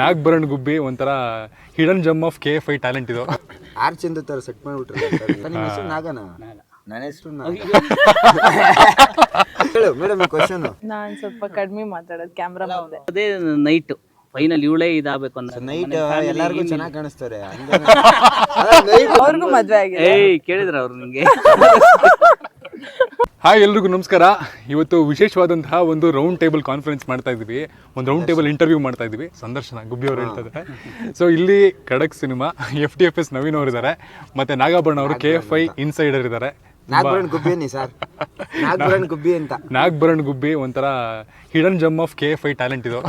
ನಾಗ್ಬರಣ್ ಗುಬ್ಬಿ ಒಂಥರ hidden gem of K F I talent ಇದು. ಆರ್ ಚಂದ ತರ ಸೆಟ್ ಮಾಡ್ಬಿಟ್ರೆ ನಿಮ್ಮ ಹೆಸರು ನಾಗನ? ನನ್ನ ಹೆಸರು ನಾಗ. ಹೇಳು ಮೇಡಮ್ ಕ್ವಶನ್ ನಾನ್ ಸ್ವಲ್ಪ ಕಡಿಮೆ ಮಾತಾಡೋದು ಕ್ಯಾಮ್ರಾ ಮುಂದೆ. ಅದೇ ನೈಟ್ ಫೈನಲ್ ಇವಳೇ ಇದಾಗಬೇಕು ಅಂತ ನೈಟ್ ಎಲ್ಲಾರ್ಗು ಚೆನ್ನಾಗಿ ಕಾಣಿಸ್ತಾರೆ. ಅವ್ರಿಗೂ ಮದ್ವೆ ಆಗಿದೆ. ಏಯ್ ಕೇಳಿದ್ರ ಅವ್ರು ನಿಂಗೆ? ಹಾಯ್ ಎಲ್ರಿಗೂ ನಮಸ್ಕಾರ. ಇವತ್ತು ವಿಶೇಷವಾದಂತಹ ಒಂದು ರೌಂಡ್ ಟೇಬಲ್ ಕಾನ್ಫರೆನ್ಸ್ ಮಾಡ್ತಾ ಇದ್ವಿ ಒಂದು ರೌಂಡ್ ಟೇಬಲ್ ಇಂಟರ್ವ್ಯೂ ಮಾಡ್ತಾ ಇದ್ವಿ ಸಂದರ್ಶನ ಗುಬ್ಬಿ ಅವರು ಹೇಳ್ತಾ ಇದ್ದಾರೆ. ಸೊ ಇಲ್ಲಿ ಖಡಕ್ cinema F D F S Naveen ಅವರು ಇದ್ದಾರೆ. ಮತ್ತೆ ನಾಗಾಭರಣ ಅವರು ಕೆ ಎಫ್ ಐ ಇನ್ಸೈಡರ್ ಇದ್ದಾರೆ. ನಾಗ್ಬರಣ್ ಗುಬ್ಬಿ ಸರ್. ಗುಬ್ಬಿ ಅಂತ. ಗುಬ್ಬಿ ಒಂಥರ hidden gem of K F I talent ಇದು.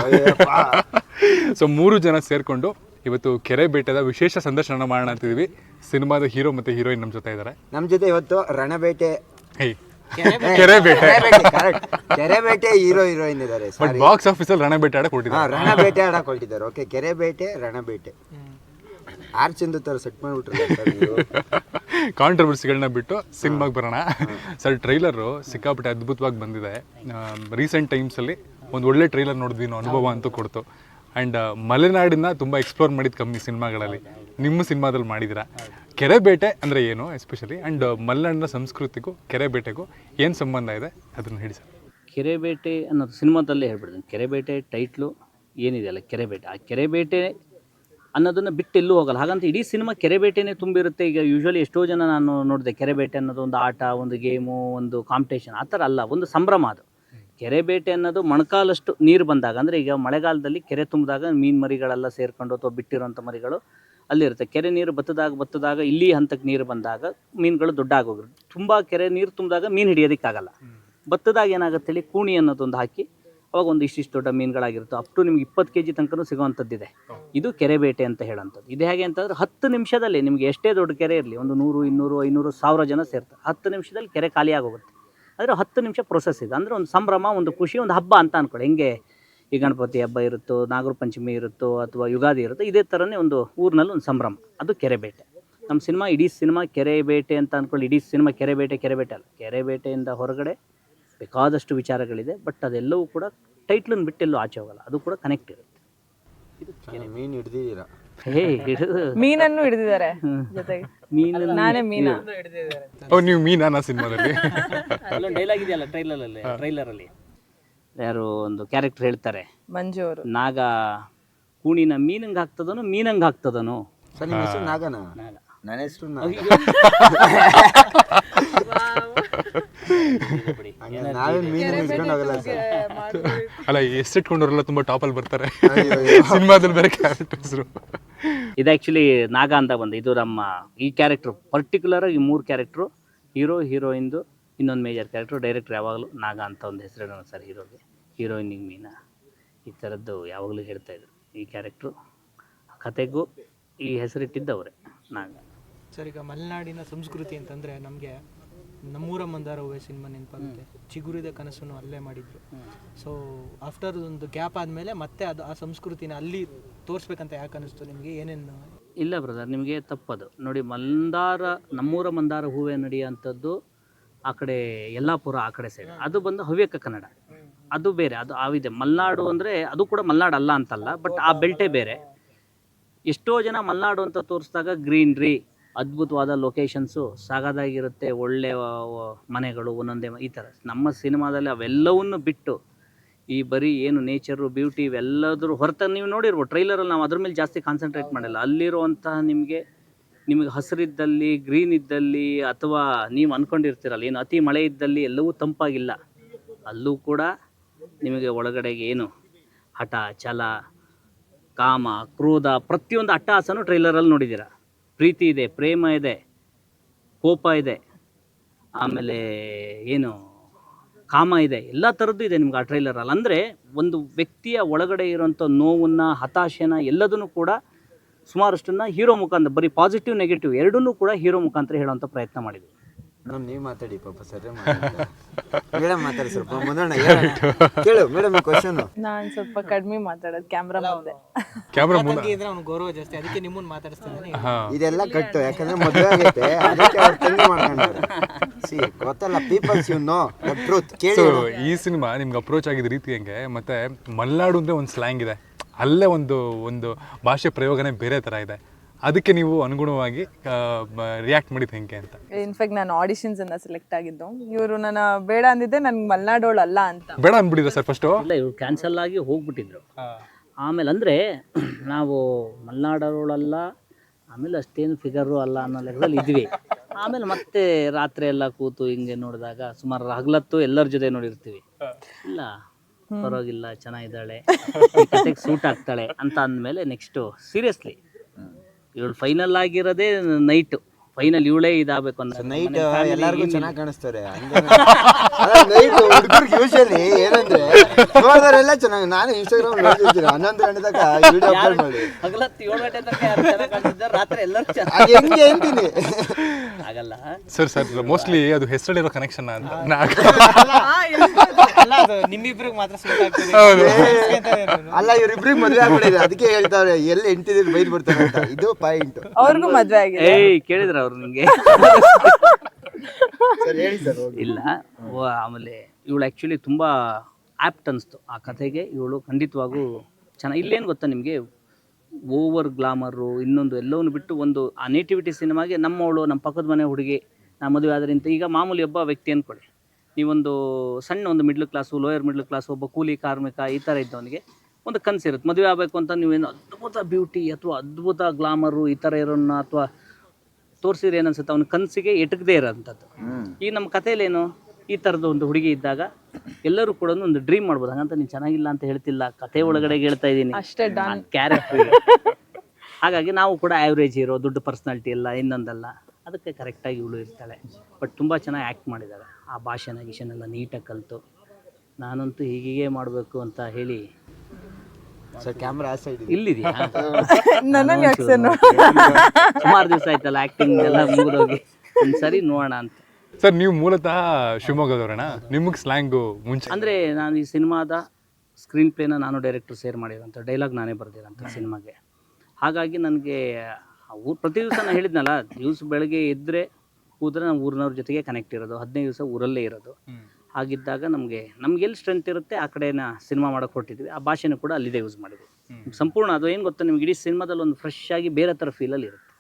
ಸೊ ಮೂರು ಜನ ಸೇರ್ಕೊಂಡು ಇವತ್ತು ಕೆರೆ ಬೇಟೆದ ವಿಶೇಷ ಸಂದರ್ಶನ ಮಾಡೋಣ ಅಂತಿದ್ವಿ ಸಿನಿಮಾದ ಹೀರೋ ಮತ್ತೆ ಹೀರೋಯಿನ್ ನಮ್ಮ ಜೊತೆ ಇದ್ದಾರೆ. ನಮ್ಮ ಜೊತೆ ಇವತ್ತು ರಣಬೇಟೆ ಕೆರೆ Bete correct Kere Bete hero heroine ಇದ್ದಾರೆ ಬಟ್ ಆಫೀಸ್ ಬಾಕ್ಸ್ ಆಫೀಸಲ್ಲಿ ರಣ ಬೇಟೆ ಆಡಕ್ ಹಾ ಕೊಟ್ಟಿದ್ದಾರೆ ರಣಬೇಟೆ ಆಡಕ್ ಹೊರಟಿದ್ದಾರೆ ಓಕೆ ಕೆರೆ ಬೇಟೆ ರಣಬೇಟೆ ಆರ್ ಚಂದ ತರ ಸೆಟ್ ನೀವು. ಕಾಂಟ್ರವರ್ಸಿಗಳನ್ನ ಬಿಟ್ಟು ಸಿನಿಮಾಗೆ ಬರೋಣ. ಸರ್ ಟ್ರೈಲರು ಸಿಕ್ಕಾಪಟ್ಟೆ ಅದ್ಭುತವಾಗಿ ಬಂದಿದೆ. ರೀಸೆಂಟ್ ಟೈಮ್ಸಲ್ಲಿ ಒಂದು ಒಳ್ಳೆ ಟ್ರೈಲರ್ ನೋಡಿದ್ವಿ ನಾವು ಅನುಭವ ಅಂತೂ ಕೊಡ್ತು. ಆ್ಯಂಡ್ ಮಲೆನಾಡಿನ ತುಂಬ ಎಕ್ಸ್ಪ್ಲೋರ್ ಮಾಡಿದ ಕಮ್ಮಿ ಸಿನಿಮಾಗಳಲ್ಲಿ. ನಿಮ್ಮ ಸಿನಿಮಾದಲ್ಲಿ ಮಾಡಿದ್ದೀರಾ ಕೆರೆ ಬೇಟೆ ಅಂದರೆ ಏನು ಎಸ್ಪೆಷಲಿ ಆ್ಯಂಡ್ ಮಲೆನಾಡಿನ ಸಂಸ್ಕೃತಿಗೂ ಕೆರೆ ಬೇಟೆಗೂ ಏನು ಸಂಬಂಧ ಇದೆ? ಅದನ್ನು ಹೇಳಿ ಸರ್. ಕೆರೆಬೇಟೆ ಅನ್ನೋದು ಸಿನಿಮಾದಲ್ಲೇ ಹೇಳ್ಬಿಡ್ತೀನಿ ಕೆರೆಬೇಟೆ ಟೈಟ್ಲು ಏನಿದೆಯಲ್ಲ ಕೆರೆಬೇಟೆ. ಆ ಕೆರೆ ಬೇಟೆ ಅನ್ನೋದನ್ನು ಬಿಟ್ಟು ಎಲ್ಲೂ ಹೋಗಲ್ಲ. ಹಾಗಂತ ಇಡೀ ಸಿನಿಮಾ ಕೆರೆಬೇಟೆನೇ ತುಂಬಿರುತ್ತೆ. ಈಗ ಯೂಶ್ವಲಿ ಎಷ್ಟೋ ಜನ ನಾನು ನೋಡಿದೆ, ಕೆರೆಬೇಟೆ ಅನ್ನೋದು ಒಂದು ಆಟ, ಒಂದು ಗೇಮು ಒಂದು ಕಾಂಪಿಟೇಷನ್ ಆ ಥರ ಅಲ್ಲ, ಒಂದು ಸಂಭ್ರಮ ಅದು. ಕೆರೆಬೇಟೆ ಅನ್ನೋದು ಮೊಣಕಾಲಷ್ಟು ನೀರು ಬಂದಾಗ ಅಂದರೆ ಈಗ ಮಳೆಗಾಲದಲ್ಲಿ ಕೆರೆ ತುಂಬಿದಾಗ ಮೀನು ಮರಿಗಳೆಲ್ಲ ಸೇರ್ಕೊಂಡು ಅಥವಾ ಬಿಟ್ಟಿರೋಂಥ ಮರಿಗಳು ಅಲ್ಲಿರುತ್ತೆ. ಕೆರೆ ನೀರು ಬತ್ತದಾಗ ಬತ್ತದಾಗ ಇಲ್ಲಿ ಹಂತಕ್ಕೆ ನೀರು ಬಂದಾಗ ಮೀನುಗಳು ದೊಡ್ಡ ಆಗೋಗಿರುತ್ತೆ ತುಂಬ ಕೆರೆ ನೀರು ತುಂಬಿದಾಗ ಮೀನು ಹಿಡಿಯೋದಕ್ಕಾಗಲ್ಲ. ಬತ್ತದಾಗ ಏನಾಗುತ್ತೆ ಹೇಳಿ ಕೂಣಿ ಅನ್ನೋದೊಂದು ಹಾಕಿ ಅವಾಗ ಒಂದು ಇಷ್ಟಿಷ್ಟು ದೊಡ್ಡ ಮೀನುಗಳಾಗಿರುತ್ತೆ. ಅಪ್ ಟು ನಿಮ್ಗೆ ಇಪ್ಪತ್ತು ಕೆ ಜಿ ತನಕನೂ ಸಿಗುವಂಥದ್ದಿದೆ. ಇದು ಕೆರೆ ಬೇಟೆ ಅಂತ ಹೇಳೋಂಥದ್ದು. ಇದು ಹೇಗೆ ಅಂತಂದ್ರೆ ಹತ್ತು ನಿಮಿಷದಲ್ಲಿ ನಿಮಗೆ ಎಷ್ಟೇ ದೊಡ್ಡ ಕೆರೆ ಇರಲಿ ಒಂದು ನೂರು ಇನ್ನೂರು ಐನೂರು ಸಾವಿರ ಜನ ಸೇರ್ತಾರೆ. ಹತ್ತು ನಿಮಿಷದಲ್ಲಿ ಕೆರೆ ಖಾಲಿ ಆಗೋಗುತ್ತೆ ಆದರೆ ಹತ್ತು ನಿಮಿಷ ಪ್ರೊಸೆಸ್ ಇದೆ. ಅಂದರೆ ಒಂದು ಸಂಭ್ರಮ ಒಂದು ಖುಷಿ ಒಂದು ಹಬ್ಬ ಅಂತ ಅಂದ್ಕೊಳ್ಳಿ ಹೆಂಗೆ ಈ ಗಣಪತಿ ಹಬ್ಬ ಇರುತ್ತೋ ನಾಗರ ಪಂಚಮಿ ಇರುತ್ತೋ ಅಥವಾ ಯುಗಾದಿ ಇರುತ್ತೋ ಇದೇ ಥರನೇ ಒಂದು ಊರಿನಲ್ಲಿ ಒಂದು ಸಂಭ್ರಮ. ಅದು ಕೆರೆ ಬೇಟೆ ನಮ್ಮ ಸಿನಿಮಾ ಇಡೀ ಸಿನಿಮಾ ಕೆರೆ ಬೇಟೆ ಅಂತ ಅಂದ್ಕೊಳ್ಳಿ ಇಡೀ ಸಿನಿಮಾ ಕೆರೆ ಬೇಟೆ ಕೆರೆ ಬೇಟೆ ಅಲ್ಲ. ಕೆರೆ ಬೇಟೆಯಿಂದ ಹೊರಗಡೆ ಬೇಕಾದಷ್ಟು ವಿಚಾರಗಳಿದೆ. ಬಟ್ ಅದೆಲ್ಲವೂ ಕೂಡ ಟೈಟ್ಲನ್ನು ಬಿಟ್ಟೆಲ್ಲೂ ಆಚೆ ಹೋಗಲ್ಲ. ಅದು ಕೂಡ ಕನೆಕ್ಟ್ ಇರುತ್ತೆ. ಮೀನ್ ಹಿಡ್ದಿದ್ದೀರಾ? ಹೇ ಹಿಡಿದು? ಮೀನನ್ನು ಹಿಡಿದಿದ್ದಾರೆ ಜೊತೆಗೆ. ಮೀನು ನಾನೇ ಮೀನಾ? ಓ ನೀವು ಮೀನಾ ಸಿನಿಮಾದಲ್ಲಿ? ಅಲ್ಲೊಂದು ಡೈಲಾಗ್ ಇದೆಯಲ್ಲ ಟ್ರೈಲರ್ ಅಲ್ಲಿ ಯಾರು ಒಂದು ಕ್ಯಾರೆಕ್ಟರ್ ಹೇಳ್ತಾರೆ. ಮಂಜು ಅವರು. ನಾಗ ಕೂಣಿನ ಮೀನಂಗ್ ಹಾಕ್ತದನು ಮೀನಂಗ್ ಹಾಕ್ತದನು ಸರ್ ನಿಮ್ಮ ಹೆಸರು ನಾಗನ? ನಾಗ. ನನ್ನ ಹೆಸರು ಅಲ್ಲ ಎಷ್ಟು ಹಂಗೆ ನಾವೇ ಮೀನು ಹಿಡ್ಕೊಂಡು ಹೋಗಲ್ಲ ಸರ್. ಅಲ್ಲ ಎಷ್ಟಿಟ್ಕೊಂಡವರೆಲ್ಲ ತುಂಬ ಟಾಪಲ್ಲಿ ಬರ್ತಾರೆ. ಸಿನಿಮಾದಲ್ಲಿ ಬೇರೆ ಕ್ಯಾರೆಕ್ಟರ್ಸ್ರು ಇದು ಆ್ಯಕ್ಚುಲಿ ನಾಗ ಅಂತ ಬಂದ. ಇದು ನಮ್ಮ ಈ ಕ್ಯಾರೆಕ್ಟ್ರು ಪರ್ಟಿಕ್ಯುಲರ್ ಈ ಮೂರು ಕ್ಯಾರೆಕ್ಟ್ರು ಹೀರೋ ಹೀರೋಯಿಂದು ಇನ್ನೊಂದು ಮೇಜರ್ ಕ್ಯಾರೆಕ್ಟ್ರು ಡೈರೆಕ್ಟ್ರ್ ಯಾವಾಗಲೂ ನಾಗ ಅಂತ ಒಂದು ಹೆಸರಿಡೋಣ ಸರ್ ಹೀರೋಗೆ ಹೀರೋಯಿನಿಗೆ ಮೀನಾ. ಈ ಥರದ್ದು ಯಾವಾಗಲೂ ಹೇಳ್ತಾಯಿದ್ರು ಈ ಕ್ಯಾರೆಕ್ಟ್ರು ಕತೆಗೂ ಈ ಹೆಸರಿಟ್ಟಿದ್ದವರೇ ನಾಗ. ಸರ್, ಈಗ ಮಲೆನಾಡಿನ ಸಂಸ್ಕೃತಿ ಅಂತಂದರೆ ನಮಗೆ ನಮ್ಮೂರ ಮಂದಾರ ಹೂವೆ ಸಿನಿಮಾ ನೆನಪಾಗುತ್ತೆ. ಚಿಗುರಿದ ಕನಸನ್ನು ಅಲ್ಲೇ ಮಾಡಿದ್ರು. ಸೊ ಆಫ್ಟರ್ ಒಂದು ಗ್ಯಾಪ್ ಆದಮೇಲೆ ಮತ್ತೆ ಅದು ಆ ಸಂಸ್ಕೃತಿನ ಅಲ್ಲಿ ತೋರಿಸ್ಬೇಕಂತ ಯಾಕೆ ಅನಿಸ್ತು ನಿಮಗೆ? ಏನೇನು ಇಲ್ಲ ಬ್ರದರ್ ನಿಮಗೆ ತಪ್ಪದು. ನೋಡಿ ಮಂದಾರ ನಮ್ಮೂರ ಮಂದಾರ ಹೂವೆ ನಡೆಯುವಂಥದ್ದು ಆ ಕಡೆ ಯಲ್ಲಾಪುರ ಆ ಕಡೆ ಸೈಡ್ ಅದು ಬಂದು ಹವ್ಯಕ ಕನ್ನಡ. ಅದು ಬೇರೆ ಅದು ಆವಿದೆ ಮಲ್ನಾಡು ಅಂದರೆ ಅದು ಕೂಡ ಮಲ್ನಾಡು ಅಲ್ಲ ಅಂತಲ್ಲ ಬಟ್ ಆ ಬೆಲ್ಟೇ ಬೇರೆ. ಎಷ್ಟೋ ಜನ ಮಲ್ನಾಡು ಅಂತ ತೋರಿಸಿದಾಗ ಗ್ರೀನ್ರಿ ಅದ್ಭುತವಾದ ಲೊಕೇಶನ್ಸು ಸಾಗದಾಗಿರುತ್ತೆ ಒಳ್ಳೆ ಮನೆಗಳು ಒಂದೊಂದೇ ಈ ಥರ ನಮ್ಮ ಸಿನಿಮಾದಲ್ಲಿ ಅವೆಲ್ಲವನ್ನು ಬಿಟ್ಟು ಈ ಬರೀ ಏನು ನೇಚರು ಬ್ಯೂಟಿ ಇವೆಲ್ಲದ್ರ ಹೊರತು ನೀವು ನೋಡಿರ್ಬೋದು ಟ್ರೈಲರಲ್ಲಿ ನಾವು ಅದ್ರ ಮೇಲೆ ಜಾಸ್ತಿ ಕಾನ್ಸಂಟ್ರೇಟ್ ಮಾಡಿಲ್ಲ. ಅಲ್ಲಿರುವಂತಹ ನಿಮಗೆ ನಿಮಗೆ ಹಸಿರಿದ್ದಲ್ಲಿ ಗ್ರೀನ್ ಇದ್ದಲ್ಲಿ ಅಥವಾ ನೀವು ಅಂದ್ಕೊಂಡಿರ್ತೀರಲ್ಲ ಏನು ಅತಿ ಮಳೆ ಇದ್ದಲ್ಲಿ ಎಲ್ಲವೂ ತಂಪಾಗಿಲ್ಲ. ಅಲ್ಲೂ ಕೂಡ ನಿಮಗೆ ಒಳಗಡೆಗೆ ಏನು ಹಠ ಛಲ ಕಾಮ ಕ್ರೋಧ ಪ್ರತಿಯೊಂದು ಅಟ್ಟಹಾಸನೂ ಟ್ರೈಲರಲ್ಲಿ ನೋಡಿದ್ದೀರ? ಪ್ರೀತಿ ಇದೆ, ಪ್ರೇಮ ಇದೆ, ಕೋಪ ಇದೆ, ಆಮೇಲೆ ಏನು ಕಾಮ ಇದೆ, ಎಲ್ಲ ಥರದ್ದು ಇದೆ ನಿಮ್ಗೆ ಆ ಟ್ರೈಲರಲ್ಲಿ ಅಂದರೆ ಒಂದು ವ್ಯಕ್ತಿಯ ಒಳಗಡೆ ಇರೋಂಥ ನೋವನ್ನು ಹತಾಶೆನ ಎಲ್ಲದನ್ನು ಕೂಡ ಸುಮಾರಷ್ಟನ್ನು ಹೀರೋ ಮುಖಾಂತರ, ಬರೀ ಪಾಸಿಟಿವ್ ನೆಗೆಟಿವ್ ಎರಡನ್ನೂ ಕೂಡ ಹೀರೋ ಮುಖಾಂತರ ಹೇಳುವಂಥ ಪ್ರಯತ್ನ ಮಾಡಿದ್ವಿ ಮೇಡಮ್ ನೀವು ಮಾತಾಡಿ ಪಾಪ ಸರ್ ಮೇಡಮ್ ಮಾತಾಡಿ ಸ್ವಲ್ಪ ಮುಂದೋಣ ಕೇಳು ಮೇಡಮ್ ಕ್ವಶನ್ ನಾನ್ ಸ್ವಲ್ಪ ಕಡಿಮೆ ಮಾತಾಡೋದು ಕ್ಯಾಮ್ರಾ ಮುಂದೆ. ಕ್ಯಾಮ್ರಾ ಮುಂದೆ. ಇದ್ರೆ ಅವ್ನಿಗೆ ಗೌರವ ಜಾಸ್ತಿ ಅದಕ್ಕೆ ನಿಮ್ಮನ್ನು ಮಾತಾಡಿಸ್ತಾನೆ ಇದೆಲ್ಲ ಕಟ್ಟು ಯಾಕಂದ್ರೆ ಮದುವೆ ಆಗೈತೆ ಅದಕ್ಕೆ ಅವ್ರು ತಂಗಿ ಮಾಡ್ಕೊಂಡ್ರು ಸಿ ಗೊತ್ತಲ್ಲ peoples you know the truth ಕೇಳಿ ಈ ಸಿನಿಮಾ ನಿಮ್ಗೆ ಅಪ್ರೋಚ್ ಆಗಿದ ರೀತಿ ಹೆಂಗೆ ಮತ್ತೆ ಮಲ್ನಾಡು ಅಂದ್ರೆ ಒಂದು ಸ್ಲ್ಯಾಂಗ್ ಇದೆ. ಅಲ್ಲೇ ಒಂದು ಒಂದು ಭಾಷೆ ಪ್ರಯೋಗನೇ ಬೇರೆ ಥರ ಇದೆ. ಅದಕ್ಕೆ ನೀವು ಅನುಗುಣವಾಗಿ ರಿಯಾಕ್ಟ್ ಮಾಡಿದ್ದು ಹೆಂಗೆ ಅಂತ. ಇನ್ಫ್ಯಾಕ್ಟ್ ನಾನು ಆಡಿಷನ್ಸ್ ಅನ್ನ ಸೆಲೆಕ್ಟ್ ಆಗಿದ್ದು. ಇವರು ನನ್ನ ಬೇಡ ಅಂದಿದ್ದೆ ನನ್ಗೆ ಮಲ್ನಾಡೋಳು ಅಲ್ಲ ಅಂತ. ಬೇಡ ಅಂದ್ಬಿಟ್ಟಿದೆ ಸರ್ ಫಸ್ಟು ಇಲ್ಲ ಇವ್ರು ಕ್ಯಾನ್ಸಲ್ ಆಗಿ ಹೋಗ್ಬಿಟ್ಟಿದ್ರು. ಆಮೇಲೆ ಅಂದರೆ ನಾವು ಮಲ್ನಾಡೋಳಲ್ಲ ಆಮೇಲೆ ಅಷ್ಟೇನು ಫಿಗರು ಅಲ್ಲ ಅನ್ನೋ ಲೆಕ್ಕದಲ್ಲಿ ಇದ್ವಿ. ಆಮೇಲೆ ಮತ್ತೆ ರಾತ್ರಿ ಎಲ್ಲ ಕೂತು ಹಿಂಗೆ ನೋಡಿದಾಗ ಸುಮಾರು ಹಗಲತ್ತು ಎಲ್ಲರ ಜೊತೆ ನೋಡಿರ್ತೀವಿ. ಇಲ್ಲ ಪರವಾಗಿಲ್ಲ ಚೆನ್ನಾಗಿದ್ದಾಳೆ. ಕತೆಗೆ ಸೂಟ್ ಆಗ್ತಾಳೆ ಅಂತ ಅಂದಮೇಲೆ ನೆಕ್ಸ್ಟು ಸೀರಿಯಸ್ಲಿ ಇವಳು ಫೈನಲ್ ಆಗಿರೋದೇ ನೈಟ್ ಫೈನಲ್ ಇವಳೇ ಇದಾಗಬೇಕು ಅನ್ನೋ ನೈಟ್ ಎಲ್ಲರಿಗೂ ಚೆನ್ನಾಗಿ ಕಾಣಿಸ್ತಾರೆ ನೈಟ್ ಹುಡುಗರಿಗೆ ಯೂಶಲಿ ಏನಂದ್ರೆ ನೋಡಿದವರೆಲ್ಲ ಚೆನ್ನಾಗಿ ನಾನು ಇನ್ಸ್ಟಾಗ್ರಾಮ್ ನೋಡ್ತಿರ್ತೀನಿ. ಹನ್ನೊಂದು ಗಂಟೆ ತನಕ ವಿಡಿಯೋ ಅಪ್ಲೋಡ್ ಮಾಡಿ. ಹಗಲತ್ತು ಏಳು ಗಂಟೆ ತನಕ ಯಾರು ಚೆನ್ನಾಗಿ ಕಾಣ್ತಿದ್ದಾರೆ ರಾತ್ರಿ ಎಲ್ಲರೂ ಚೆನ್ನಾಗಿ ಅದು ಹೆಂಗೆ ಅಂತೀನಿ ಆಗಲ್ಲ. ಸರ್ ಸರ್ ಮೋಸ್ಟ್ಲಿ ಅದು ಹೆಸರಲ್ಲಿರೋ ಕನೆಕ್ಷನ್ ಅಂತ. ನಾ ಅಲ್ಲ ಅದು ನಿಮ್ಮಿಬ್ರಿಗೆ ಮಾತ್ರ ಸೂಟ್ ಆಗ್ತದೆ ಅಲ್ಲ ಇವ್ರಿಬ್ರಿಗೆ ಮದುವೆ ಆಗ್ಬಿಟ್ಟಿದೆ. ಅದಕ್ಕೆ ಹೇಳ್ತಾರೆ ಎಲ್ಲಿ ಹೆಂಡ್ತಿದ್ರು ಬೈದ್ ಬಿಡ್ತಾರೆ ಅಂತ. ಇದು ಪಾಯಿಂಟ್ ಅವ್ರಿಗೂ ಮದ್ವೆ ಆಗಿದೆ. ಏಯ್ ಕೇಳಿದ್ರ ಅವ್ರು ನಿಂಗೆ ಸರ್ ಹೇಳಿ ಸರ್ ಹೋಗಿ. ಇಲ್ಲ. ಓ, ಆಮೇಲೆ ಇವಳು ಆ್ಯಕ್ಚುಲಿ ತುಂಬ ಆ್ಯಪ್ಟ್ ಅನಿಸ್ತು. ಆ ಕಥೆಗೆ ಇವಳು ಖಂಡಿತವಾಗೂ ಚೆನ್ನಾಗಿ ಇಲ್ಲೇನು ಗೊತ್ತಾ ನಿಮಗೆ? ಓವರ್ ಗ್ಲಾಮರು ಇನ್ನೊಂದು ಎಲ್ಲವನ್ನು ಬಿಟ್ಟು ಒಂದು ಆ ನೇಟಿವಿಟಿ ಸಿನಿಮಾಗೆ ನಮ್ಮವಳು ನಮ್ಮ ಪಕ್ಕದ ಮನೆ ಹುಡುಗಿ ನಾ ಮದುವೆ ಆದ್ರಿಂದ ಈಗ ಮಾಮೂಲಿ ಒಬ್ಬ ವ್ಯಕ್ತಿ ಅಂದ್ಕೊಳ್ಳಿ ನೀವೊಂದು ಸಣ್ಣ ಒಂದು middle class lower middle class ಒಬ್ಬ ಕೂಲಿ ಕಾರ್ಮಿಕ ಈ ಥರ ಇದ್ದವನಿಗೆ ಒಂದು ಕನಸಿರುತ್ತೆ ಮದುವೆ ಆಗಬೇಕು ಅಂತ ನೀವೇನು ಅದ್ಭುತ ಬ್ಯೂಟಿ ಅಥವಾ ಅದ್ಭುತ ಗ್ಲಾಮರು ಈ ಥರ ಇರೋನ್ನ ಅಥವಾ ತೋರಿಸಿದ್ರೆ ಏನನ್ಸುತ್ತೆ ಅವನ ಕನಸಿಗೆ ಎಟಕದೇ ಇರೋಂಥದ್ದು. ಈಗ ನಮ್ಮ ಕಥೆಯಲ್ಲೇನು? ಈ ಥರದ ಒಂದು ಹುಡುಗಿ ಇದ್ದಾಗ ಎಲ್ಲರೂ ಕೂಡ ಒಂದು ಡ್ರೀಮ್ ಮಾಡ್ಬೋದು. ಹಾಗಂತ ನೀನು ಚೆನ್ನಾಗಿಲ್ಲ ಅಂತ ಹೇಳ್ತಿಲ್ಲ. ಕತೆ ಒಳಗಡೆ ಹೇಳ್ತಾ ಇದ್ದೀನಿ. ಅಷ್ಟೇ ಡಾನ್. ಕ್ಯಾರೆಕ್ಟರ್ ಹಾಗಾಗಿ ನಾವು ಕೂಡ ಆ್ಯಾವ್ರೇಜ್ ಇರೋ ದುಡ್ಡು ಪರ್ಸ್ನಾಲಿಟಿ ಇಲ್ಲ ಇನ್ನೊಂದಲ್ಲ. ಅದಕ್ಕೆ ಕರೆಕ್ಟಾಗಿ ಇವಳು ಇರ್ತಾಳೆ. ಬಟ್ ತುಂಬ ಚೆನ್ನಾಗಿ ಆ್ಯಕ್ಟ್ ಮಾಡಿದ್ದಾಳೆ ಆ ಭಾಷೆನ ಗೀಷನೆಲ್ಲ ನೀಟಾಗಿ ಕಲಿತು. ನಾನಂತೂ ಹೀಗೀಗೆ ಮಾಡಬೇಕು ಅಂತ ಹೇಳಿ. ಸರ್ ಕ್ಯಾಮ್ರಾ ಆ ಸೈಡ್ ಇಲ್ಲಿದೆಯಾ? ನನಗೆ ಯಾಕೆ ಸರ್ ಸುಮಾರು ದಿವಸ ಆಯ್ತಲ್ಲ ಆ್ಯಕ್ಟಿಂಗ್ ಎಲ್ಲ ಮುಗಿದೋಗಿ. ಒಂದು ಸರಿ ನೋಡೋಣ ಅಂತ. ಸರ್ ನೀವು ಮೂಲತಃ ಶಿವಮೊಗ್ಗದವ್ರಣ. ನಿಮಗೆ ಸ್ಲ್ಯಾಂಗು ಮುಂಚೆ. ಅಂದರೆ ನಾನು ಈ ಸಿನಿಮಾದ ಸ್ಕ್ರೀನ್ ಪ್ಲೇನ ನಾನು ಡೈರೆಕ್ಟರ್ ಸೇರ್ ಮಾಡಿರೋಂಥ ಡೈಲಾಗ್ ನಾನೇ ಬರೆದಿರೋಂಥ ಸಿನಿಮಾಗೆ. ಹಾಗಾಗಿ ನನಗೆ ಊರು ಪ್ರತಿ ದಿವಸ ನಾನು ಹೇಳಿದ್ನಲ್ಲ ದಿವಸ ಬೆಳಗ್ಗೆ ಎದ್ದರೆ ಕೂದ್ರೆ ನಾವು ಊರಿನವ್ರ ಜೊತೆಗೆ ಕನೆಕ್ಟ್ ಇರೋದು ಹದಿನೈದು ದಿವಸ ಊರಲ್ಲೇ ಇರೋದು. ಹಾಗಿದ್ದಾಗ ನಮಗೆ ನಮ್ಗೆ ಎಲ್ಲಿ ಸ್ಟ್ರೆಂತ್ ಇರುತ್ತೆ ಆ ಕಡೆನ ಸಿನಿಮಾ ಮಾಡೋಕೆ ಕೊಟ್ಟಿದ್ವಿ ಆ ಭಾಷೆನೂ ಕೂಡ ಅಲ್ಲಿದೆ ಯೂಸ್ ಮಾಡಿದ್ವಿ. ಸಂಪೂರ್ಣ ಅದು ಏನು ಗೊತ್ತಾ ನಿಮ್ಗೆ ಇಡೀ ಸಿನಿಮಾದಲ್ಲಿ ಒಂದು ಫ್ರೆಶ್ ಆಗಿ ಬೇರೆ ಥರ ಫೀಲಲ್ಲಿ ಇರುತ್ತೆ.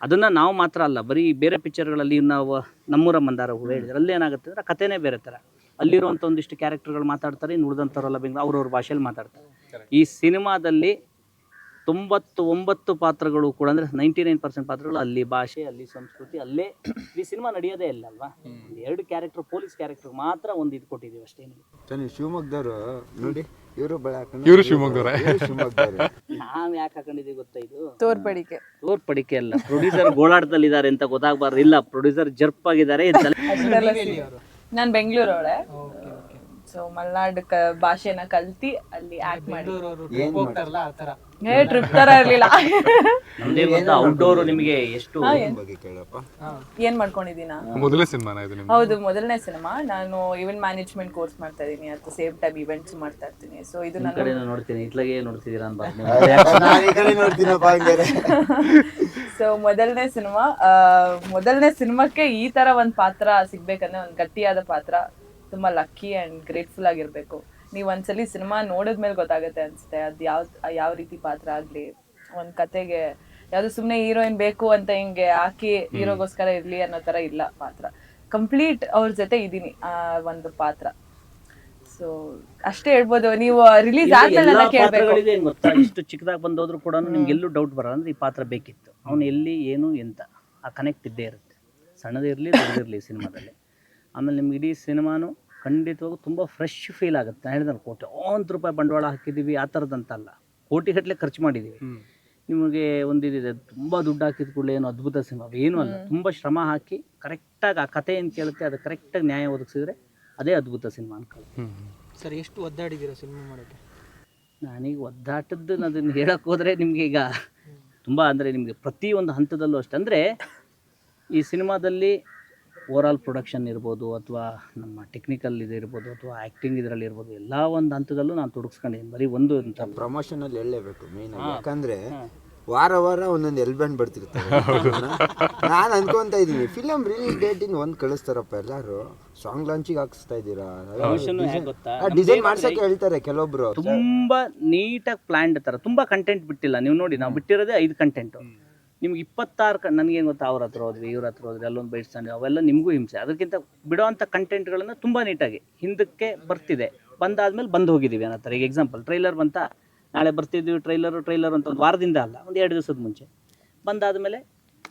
ಅದನ್ನು ನಾವು ಮಾತ್ರ ಅಲ್ಲ ಬರೀ ಬೇರೆ ಪಿಕ್ಚರ್ಗಳಲ್ಲಿ ನಾವು ನಮ್ಮೂರ ಮಂದಾರ ಹೂವು ಹೇಳಿದ್ರೆ ಅಲ್ಲಿ ಏನಾಗುತ್ತೆ ಅಂದರೆ ಕಥೆನೇ ಬೇರೆ ಥರ ಅಲ್ಲಿರುವಂಥ ಒಂದಿಷ್ಟು ಕ್ಯಾರೆಕ್ಟರ್ಗಳು ಮಾತಾಡ್ತಾರೆ ಇನ್ನು ಉಳಿದಂಥವರೆಲ್ಲ ಬೆಂಗ್ ಅವ್ರವ್ರ ಭಾಷೆಯಲ್ಲಿ ಮಾತಾಡ್ತಾರೆ. ಈ ಸಿನಿಮಾದಲ್ಲಿ ತೊಂಬತ್ತು ಒಂಬತ್ತು ಪಾತ್ರಗಳು ಕೂಡ ಅಂದರೆ ನೈಂಟಿ ನೈನ್ ಪರ್ಸೆಂಟ್ ಪಾತ್ರಗಳು ಅಲ್ಲಿ ಭಾಷೆ ಅಲ್ಲಿ ಸಂಸ್ಕೃತಿ ಅಲ್ಲೇ ಈ ಸಿನಿಮಾ ನಡೆಯೋದೇ ಇಲ್ಲ ಅಲ್ವಾ? ಎರಡು ಕ್ಯಾರೆಕ್ಟರ್ ಪೊಲೀಸ್ ಕ್ಯಾರೆಕ್ಟರ್ ಮಾತ್ರ ಒಂದು ಇದು ಕೊಟ್ಟಿದ್ದೀವಿ ಅಷ್ಟೇ ನೋಡಿ ಇವರು ಬಳೆ ಹಾಕೊಂಡು ಇವ್ರು ಶಿವಮೊಗ್ಗದವ್ರೆ? ಇವ್ರು ಶಿವಮೊಗ್ಗದವ್ರೆ. ನಾವು ಯಾಕೆ ಹಾಕೊಂಡಿದ್ದೀವಿ ಗೊತ್ತಾ ಇದು? ತೋರ್ಪಡಿಕೆ. ತೋರ್ ಪಡಿಕೆ ಅಲ್ಲ. ಪ್ರೊಡ್ಯೂಸರ್ ಗೋಳಾಟದಲ್ಲಿದ್ದಾರೆ ಅಂತ ಗೊತ್ತಾಗಬಾರ್ದು. ಇಲ್ಲ ಪ್ರೊಡ್ಯೂಸರ್ ಜರ್ಪ್ ಆಗಿದ್ದಾರೆ ನಾನ್ ಬೆಂಗಳೂರವಳೆ. ಸೊ ಮಲ್ನಾಡ್ ಕ ಭಾಷೆನ ಕಲ್ತಿ ಅಲ್ಲಿ ಆಕ್ಟ್ ಮಾಡಿ ಏನ್ ಹೋಗ್ತಾರಲ್ಲ ಆ ಥರ. ಏ ಟ್ರಿಪ್ ತರ ಇರ್ಲಿಲ್ಲ. ನಮ್ದೇ ಗೊತ್ತಾ ಔಟ್ಡೋರ್ ನಿಮಗೆ ಎಷ್ಟು ಬಗ್ಗೆ ಕೇಳಪ್ಪ? ಏನ್ ಮಾಡ್ಕೊಂಡಿದ್ದೀನ? ಮೊದಲನೇ ಸಿನಿಮಾನ ಇದು ನಿಮ್ಗೆ ಹೌದು ಮೊದಲನೇ ಸಿನಿಮಾ. ನಾನು ಇವೆಂಟ್ ಮ್ಯಾನೇಜ್ಮೆಂಟ್ ಕೋರ್ಸ್ ಮಾಡ್ತಾ ಇದ್ದೀನಿ. ಅಟ್ ಸೇಮ್ ಟೈಮ್ ಇವೆಂಟ್ಸ್ ಮಾಡ್ತಾ ಇರ್ತೀನಿ. ಸೊ ಇದು ನಾನು ಕಡೆ ನೋಡ್ತೀನಿ. ಇತ್ಲಾಗೆ ನೋಡ್ತಿದ್ದೀರಾ ಅಂತ. ನಾನು ಈ ಕಡೆ ನೋಡ್ತೀನಪ್ಪ ಹಂಗಾರೆ ಸೊ ಮೊದಲನೇ ಸಿನಿಮಾ ಮೊದಲನೇ ಸಿನಿಮಾಕ್ಕೆ ಈ ತರ ಒಂದ್ ಪಾತ್ರ ಸಿಗ್ಬೇಕಂದ್ರೆ ಒಂದ್ ಗಟ್ಟಿಯಾದ ಪಾತ್ರ. ತುಂಬಾ ಲಕ್ಕಿ ಅಂಡ್ ಗ್ರೇಟ್ಫುಲ್ ಆಗಿರ್ಬೇಕು. ನೀವ್ ಒಂದ್ಸಲಿ ಸಿನಿಮಾ ನೋಡಿದ್ಮೇಲೆ ಗೊತ್ತಾಗುತ್ತೆ ಅನ್ಸುತ್ತೆ. ಅದು ಯಾವ ಯಾವ ರೀತಿ ಪಾತ್ರ ಆಗ್ಲಿ. ಒಂದ್ ಕತೆಗೆ ಯಾವ್ದು ಸುಮ್ನೆ ಹೀರೋಯಿನ್ ಬೇಕು ಅಂತ ಹಿಂಗೆ ಹಾಕಿ ಹೀರೋಗೋಸ್ಕರ ಇರ್ಲಿ ಅನ್ನೋ ತರ ಇಲ್ಲ ಪಾತ್ರ. ಕಂಪ್ಲೀಟ್ ಅವ್ರ ಜೊತೆ ಇದ್ದೀನಿ ಆ ಒಂದು ಪಾತ್ರ. ಸೊ ಅಷ್ಟೇ ಹೇಳ್ಬೋದು. ನೀವು ರಿಲೀಸ್ ಆದ್ಮೇಲೆ ಕೇಳ್ಬೇಕು. ಗೊತ್ತಾ? ಇಷ್ಟು ಚಿಕ್ಕದಾಗಿ ಬಂದೋದ್ರು ಕೂಡ ನಿಮ್ಗೆ ಎಲ್ಲೂ ಡೌಟ್ ಬರಲ್ಲ. ಅಂದ್ರೆ ಈ ಪಾತ್ರ ಬೇಕಿತ್ತು. ಅವನು ಎಲ್ಲಿ ಏನು ಎಂತ. ಆ ಕನೆಕ್ಟ್ ಇದ್ದೇ ಇರುತ್ತೆ. ಸಣ್ಣದಿರಲಿ ದೊಡ್ಡದಿರಲಿ ಸಿನಿಮಾದಲ್ಲಿ. ಆಮೇಲೆ ನಿಮ್ಗೆ ಇಡೀ ಸಿನಿಮಾನು ಖಂಡಿತವಾಗೂ ತುಂಬ ಫ್ರೆಶ್ ಫೀಲ್ ಆಗುತ್ತೆ. ನಾನು ಹೇಳಿದ್ರೆ ಕೋಟಿ ಒಂದು ರೂಪಾಯಿ ಬಂಡವಾಳ ಹಾಕಿದ್ದೀವಿ ಆ ಥರದಂತಲ್ಲ ಕೋಟಿಗಟ್ಟಲೆ ಖರ್ಚು ಮಾಡಿದ್ದೀವಿ. ನಿಮಗೆ ಒಂದಿದೆ ತುಂಬ ದುಡ್ಡು ಹಾಕಿದ ಕೂಡಲೇ ಏನು ಅದ್ಭುತ ಸಿನಿಮಾ. ಏನೂ ಅಲ್ಲ ತುಂಬ ಶ್ರಮ ಹಾಕಿ ಕರೆಕ್ಟಾಗಿ ಆ ಕಥೆ ಏನು ಕೇಳುತ್ತೆ ಅದು ಕರೆಕ್ಟಾಗಿ ನ್ಯಾಯ ಒದಗಿಸಿದ್ರೆ ಅದೇ ಅದ್ಭುತ ಸಿನಿಮಾ ಅನ್ಕೊಳ್ಳಿ ಸರ್ ಎಷ್ಟು ಒದ್ದಾಡಿದ್ದೀರಾ ಸಿನಿಮಾ ಮಾಡೋಕ್ಕೆ? ನಾನೀಗ ಒದ್ದಾಟದ್ದು ಅದನ್ನು ಹೇಳಕ್ಕೆ ಹೋದರೆ ನಿಮಗೆ ಈಗ ತುಂಬ ಅಂದರೆ ನಿಮಗೆ ಪ್ರತಿಯೊಂದು ಹಂತದಲ್ಲೂ ಅಷ್ಟೆ. ಅಂದರೆ ಈ ಸಿನಿಮಾದಲ್ಲಿ ಓವರಾಲ್ ಪ್ರೊಡಕ್ಷನ್ ಇರ್ಬೋದು ಅಥವಾ ನಮ್ಮ ಟೆಕ್ನಿಕಲ್ ಇದು ಇರ್ಬೋದು ಅಥವಾ ಆ್ಯಕ್ಟಿಂಗ್ ಇದರಲ್ಲಿ ಇರ್ಬೋದು ಎಲ್ಲ ಒಂದು ಹಂತದಲ್ಲೂ ನಾನು ತೊಡಗಿಸ್ಕೊಂಡಿದ್ದೀನಿ ಬರೀ ಒಂದು ಅಂತ ಪ್ರಮೋಷನಲ್ಲಿ ಹೇಳಲೇಬೇಕು ಮೇನ್ ಯಾಕಂದರೆ ವಾರ ವಾರ ಒಂದೊಂದು ಎಲ್ಬ್ಯಾಂಡ್ ಬರ್ತಿರ್ತಾರೆ ನಾನು ಅನ್ಕೊಂತ ಇದ್ದೀನಿ ಫಿಲಮ್ ರಿಲೀಸ್ ಡೇಟ್ ಇನ್ ಒಂದ್ ಕಳಿಸ್ತಾರಪ್ಪ ಎಲ್ಲಾರು. ಸಾಂಗ್ ಲಾಂಚಿಗೆ ಹಾಕಿಸ್ತಾ ಇದ್ದೀರಾ? ಡಿಸೈನ್ ಮಾಡ್ಸಕ್ಕೆ ಹೇಳ್ತಾರೆ ಕೆಲವೊಬ್ರು. ತುಂಬಾ ನೀಟಾಗಿ ಪ್ಲಾನ್ಡ್ ತರ ತುಂಬಾ ಕಂಟೆಂಟ್ ಬಿಟ್ಟಿಲ್ಲ. ನೀವು ನೋಡಿ ನಾವು ಬಿಟ್ಟಿರೋದೇ ಐದು ಕಂಟೆಂಟ್ ನಿಮ್ಗೆ ಇಪ್ಪತ್ತಾರು ಕ, ನನಗೇನು ಗೊತ್ತಾ ಅವ್ರ ಹತ್ರ ಹೋದ್ವಿ, ಇವ್ರ ಹತ್ರ ಹೋದ್ವಿ, ಅಲ್ಲೊಂದು ಬೈಟ್ಸ್ಕೊಂಡು ಅವೆಲ್ಲ ನಿಮಗೂ ಹಿಂಸೆ. ಅದಕ್ಕಿಂತ ಬಿಡೋವಂಥ ಕಂಟೆಂಟ್ಗಳನ್ನು ತುಂಬ ನೀಟಾಗಿ ಹಿಂದಕ್ಕೆ ಬರ್ತಿದೆ. ಬಂದಾದ್ಮೇಲೆ ಬಂದು ಹೋಗಿದ್ದೀವಿ ಅನ್ನೋ ಥರ ಈಗ ಎಕ್ಸಾಂಪಲ್ ಟ್ರೈಲರ್ ಬಂತ? ನಾಳೆ ಬರ್ತಿದ್ವಿ ಟ್ರೈಲರ್ ಟ್ರೈಲರ್ ಅಂತ ಒಂದು ವಾರದಿಂದ ಅಲ್ಲ, ಒಂದು ಎರಡು ದಿವಸದ ಮುಂಚೆ. ಬಂದಾದ್ಮೇಲೆ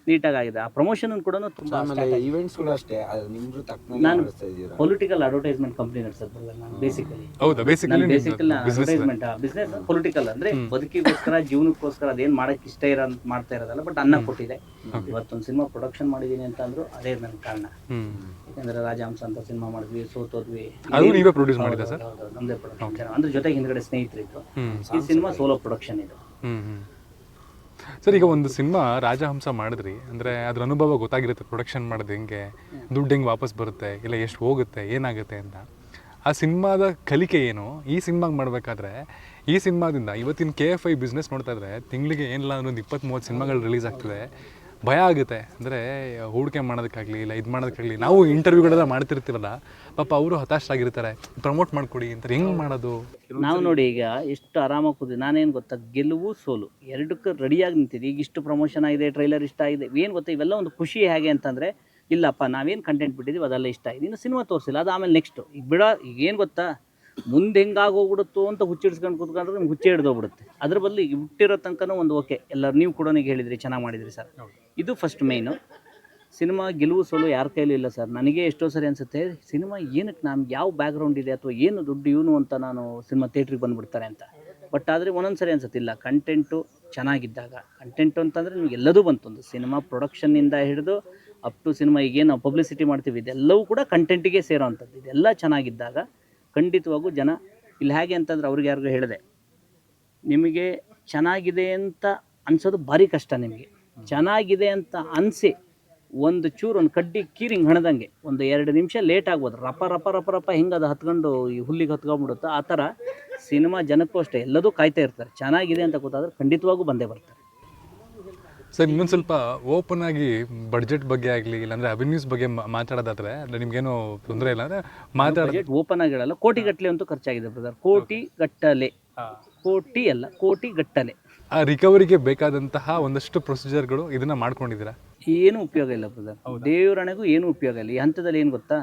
ನೀಟಾಗಿ ಆಗಿದೆ ಆ ಪ್ರಮೋಷನ್ ಕೂಡ ತುಂಬಾ ಆಮೇಲೆ ಈವೆಂಟ್ಸ್ ಕೂಡ ಅಷ್ಟೇ ಅದು ನಿಮ್ದು ತಕ್ಕನಾಗಿ ನಾನು ಮಾಡಿಸ್ತಾ ಇದ್ದೀರಾ? ಪೊಲಿಟಿಕಲ್ ಅಡ್ವರ್ಟೈಸ್ಮೆಂಟ್ ಕಂಪ್ನಿ ನಡೆಸೋದು ನಾನು ಬೇಸಿಕಲಿ ಹೌದಾ? Basically basically advertisement business political ಅಂದ್ರೆ ಬದುಕಿಗೋಸ್ಕರ ಜೀವನಕ್ಕೋಸ್ಕರ ಅದೇನ್ ಮಾಡಕ್ ಇಷ್ಟ ಇರೋ ಮಾಡ್ತಾ ಇರೋದಲ್ಲ ಬಟ್ ಅನ್ನ ಕೊಟ್ಟಿದೆ. ಇವತ್ತೊಂದು ಸಿನಿಮಾ ಪ್ರೊಡಕ್ಷನ್ ಮಾಡಿದೀನಿ ಅಂತ ಅಂದ್ರು ಅದೇ ನನ್ನ ಕಾರಣ. ಹ್ಮ್. ಯಾಕಂದ್ರೆ ರಾಜಹಂಸ ಅಂತ ಸಿನಿಮಾ ಮಾಡಿದ್ವಿ ಸೋತೋದ್ವಿ. ಅದು ನೀವೇ ಪ್ರೊಡ್ಯೂಸ್ ಮಾಡಿದ ಸರ್? ನಮ್ದೇ ಪ್ರೊಡಕ್ಷನ್ ಅಂದ್ರೆ ಜೊತೆಗೆ ಹಿಂದ್ಗಡೆ ಸ್ನೇಹಿತರಿದ್ರು. ಈ ಸಿನಿಮಾ ಸೋಲೋ ಪ್ರೊಡಕ್ಷನ್ ಇದು. ಹ್ಮ್ ಹ್ಮ್. ಸರ್, ಈಗ ಒಂದು ಸಿನಿಮಾ ರಾಜಹಂಸ ಮಾಡಿದ್ರಿ, ಅಂದರೆ ಅದ್ರ ಅನುಭವ ಗೊತ್ತಾಗಿರುತ್ತೆ ಪ್ರೊಡಕ್ಷನ್ ಮಾಡೋದು ಹೆಂಗೆ, ದುಡ್ಡು ಹೆಂಗೆ ವಾಪಸ್ ಬರುತ್ತೆ, ಇಲ್ಲ ಎಷ್ಟು ಹೋಗುತ್ತೆ, ಏನಾಗುತ್ತೆ ಅಂತ. ಆ ಸಿನಿಮಾದ ಕಲಿಕೆ ಏನು? ಈ ಸಿನಿಮಾಗೆ ಮಾಡಬೇಕಾದ್ರೆ, ಈ ಸಿನಿಮಾದಿಂದ ಇವತ್ತಿನ ಕೆ ಎಫ್ ಐ ಬಿಸ್ನೆಸ್ ನೋಡ್ತಾ ಇದ್ರೆ, ತಿಂಗಳಿಗೆ ಏನಿಲ್ಲ ಒಂದು ಇಪ್ಪತ್ತ್ ಮೂವತ್ತು ಸಿನಿಮಾಗಳು ರಿಲೀಸ್ ಆಗ್ತದೆ. ಭಯ ಆಗುತ್ತೆ. ಅಂದರೆ, ಹೂಡಿಕೆ ಮಾಡೋದಕ್ಕಾಗಲಿ, ಇಲ್ಲ ಇದು ಮಾಡೋದಕ್ಕಾಗಲಿ, ನಾವು ಇಂಟರ್ವ್ಯೂಗಳೆಲ್ಲ ಮಾಡ್ತಿರ್ತೀವಲ್ಲ ಪಾಪ ಅವರು ಹತಾಶರಾಗಿರ್ತಾರೆ ಪ್ರಮೋಟ್ ಮಾಡ್ಕೊಡಿ ಅಂತ ಹೆಂಗೆ ಮಾಡೋದು? ನಾವು ನೋಡಿ ಈಗ ಎಷ್ಟು ಆರಾಮಾಗಿ ಕೂತಿ ನಾನೇನು ಗೊತ್ತಾ? ಗೆಲುವು ಸೋಲು. ಎರಡಕ್ಕೂ ರೆಡಿಯಾಗಿ ನಿಂತಿದ್ದೆ ಈಗ ಇಷ್ಟು ಪ್ರಮೋಷನ್ ಆಗಿದೆ ಟ್ರೈಲರ್ ಇಷ್ಟ ಆಗಿದೆ. ಏನು ಗೊತ್ತಾ? ಇವೆಲ್ಲ ಒಂದು ಖುಷಿ ಹೇಗೆ ಅಂತಂದರೆ ಇಲ್ಲಪ್ಪ ನಾವೇನು ಕಂಟೆಂಟ್ ಬಿಟ್ಟಿದ್ದೀವಿ ಅದೆಲ್ಲ ಇಷ್ಟ ಆಗಿದೆ. ಇನ್ನು ಸಿನಿಮಾ ತೋರಿಸಿಲ್ಲ ಅದು ಆಮೇಲೆ ನೆಕ್ಸ್ಟು ಈಗ ಬಿಡ ಈಗ ಏನು ಗೊತ್ತಾ? ಮುಂದೆ ಹೆಂಗಾಗೋಗ್ಬಿಡುತ್ತೋ ಅಂತ ಹುಚ್ಚಿಡ್ಸ್ಕೊಂಡು ಕೂತ್ಕೊಂಡ್ರೆ ನಿಮ್ಗೆ ಹುಚ್ಚೆ ಹಿಡ್ದೋಗ್ಬಿಡುತ್ತೆ. ಅದ್ರ ಬದಲು ಈಗ ಹುಟ್ಟಿರೋ ತನಕನೂ ಒಂದು ಓಕೆ ಎಲ್ಲರೂ ನೀವು ಕೂಡ ಹೇಳಿದ್ರಿ ಚೆನ್ನಾಗಿ ಮಾಡಿದ್ರಿ ಸರ್. ಇದು ಫಸ್ಟ್ ಮೇಯ್ನು ಸಿನಿಮಾ ಗೆಲುವು ಸೋಲು ಯಾರ ಕೈಲೂ ಇಲ್ಲ ಸರ್. ನನಗೆ ಎಷ್ಟೋ ಸರಿ ಅನಿಸುತ್ತೆ, ಸಿನಿಮಾ ಏನಕ್ಕೆ ನಮ್ಗೆ ಯಾವ ಬ್ಯಾಕ್ಗ್ರೌಂಡ್ ಇದೆ ಅಥವಾ ಏನು ದುಡ್ಡು ಇವನು ಅಂತ ನಾನು ಸಿನಿಮಾ ಥಿಯೇಟ್ರಿಗೆ ಬಂದುಬಿಡ್ತಾರೆ ಅಂತ. ಬಟ್ ಆದರೆ ಒಂದೊಂದು ಸರಿ ಅನ್ಸುತ್ತಿಲ್ಲ ಕಂಟೆಂಟು ಚೆನ್ನಾಗಿದ್ದಾಗ. ಕಂಟೆಂಟು ಅಂತಂದರೆ ನಿಮ್ಗೆ ಎಲ್ಲದೂ ಬಂತೊಂದು ಸಿನಿಮಾ ಪ್ರೊಡಕ್ಷನ್ನಿಂದ ಹಿಡಿದು ಅಪ್ ಟು ಸಿನಿಮಾ ಈಗೇನು ನಾವು ಪಬ್ಲಿಸಿಟಿ ಮಾಡ್ತೀವಿ, ಇದೆಲ್ಲವೂ ಕೂಡ ಕಂಟೆಂಟಿಗೆ ಸೇರೋವಂಥದ್ದು ಇದೆಲ್ಲ ಚೆನ್ನಾಗಿದ್ದಾಗ ಖಂಡಿತವಾಗೂ ಜನ, ಇಲ್ಲಿ ಹೇಗೆ ಅಂತಂದ್ರೆ ಅವ್ರಿಗೆ ಯಾರಿಗೂ ಹೇಳಿದೆ, ನಿಮಗೆ ಚೆನ್ನಾಗಿದೆ ಅಂತ ಅನ್ಸೋದು ಭಾರಿ ಕಷ್ಟ ನಿಮಗೆ. ಚೆನ್ನಾಗಿದೆ ಅಂತ ಅನಿಸಿ ಒಂದು ಚೂರು ಒಂದು ಕಡ್ಡಿ ಕೀರಿಂಗ್ ಹಣದಂಗೆ ಒಂದು ಎರಡು ನಿಮಿಷ ಲೇಟ್ ಆಗ್ಬೋದು. ರಪ ರಪ ರಪ ರಪ ಹಿಂಗೆ ಅದು ಹತ್ಕೊಂಡು ಈ ಹುಲ್ಲಿಗೆ ಹತ್ಕೊಂಡ್ಬಿಡುತ್ತೆ. ಆ ಥರ ಸಿನಿಮಾ ಜನಕ್ಕೂ ಅಷ್ಟೇ ಎಲ್ಲದೂ ಕಾಯ್ತಾ ಇರ್ತಾರೆ. ಚೆನ್ನಾಗಿದೆ ಅಂತ ಗೊತ್ತಾದ್ರೆ ಖಂಡಿತವಾಗೂ ಬಂದೇ ಬರ್ತಾರೆ ಸರ್ ಇನ್ನೊಂದು ಸ್ವಲ್ಪ ಓಪನ್ ಆಗಿ ಬಡ್ಜೆಟ್ ಬಗ್ಗೆ ಆಗಲಿ ಇಲ್ಲಾಂದ್ರೆ ಅವೆನ್ಯೂಸ್ ಬಗ್ಗೆ ಮಾ- ಮಾತಾಡೋದಾದ್ರೆ ನಿಮಗೇನು ನಿಮ್ಗೇನು ತೊಂದರೆ ಇಲ್ಲ ಅಂದ್ರೆ ಮಾತಾಡೋದು ಬಜೆಟ್ ಓಪನ್ ಆಗಿರಲ್ಲ. ಹೇಳಲ್ಲ ಕೋಟಿ ಗಟ್ಟಲೆ ಅಂತೂ ಖರ್ಚಾಗಿದೆ ಬ್ರದರ್ ಕೋಟಿ ಗಟ್ಟಲೆ. ಕೋಟಿ ಅಲ್ಲ ಕೋಟಿ ಗಟ್ಟಲೆ. ಆ ರಿಕವರಿಗೆ ಬೇಕಾದಂತಹ ಒಂದಷ್ಟು ಪ್ರೊಸೀಜರ್ಗಳು ಇದನ್ನ ಮಾಡ್ಕೊಂಡಿದ್ದೀರಾ? ಏನು ಉಪಯೋಗ ಇಲ್ಲ ಬ್ರದರ್ ದೇವರಣೆಗೂ ಏನು ಉಪಯೋಗ ಇಲ್ಲ. ಈ ಹಂತದಲ್ಲಿ ಏನು ಗೊತ್ತಾ?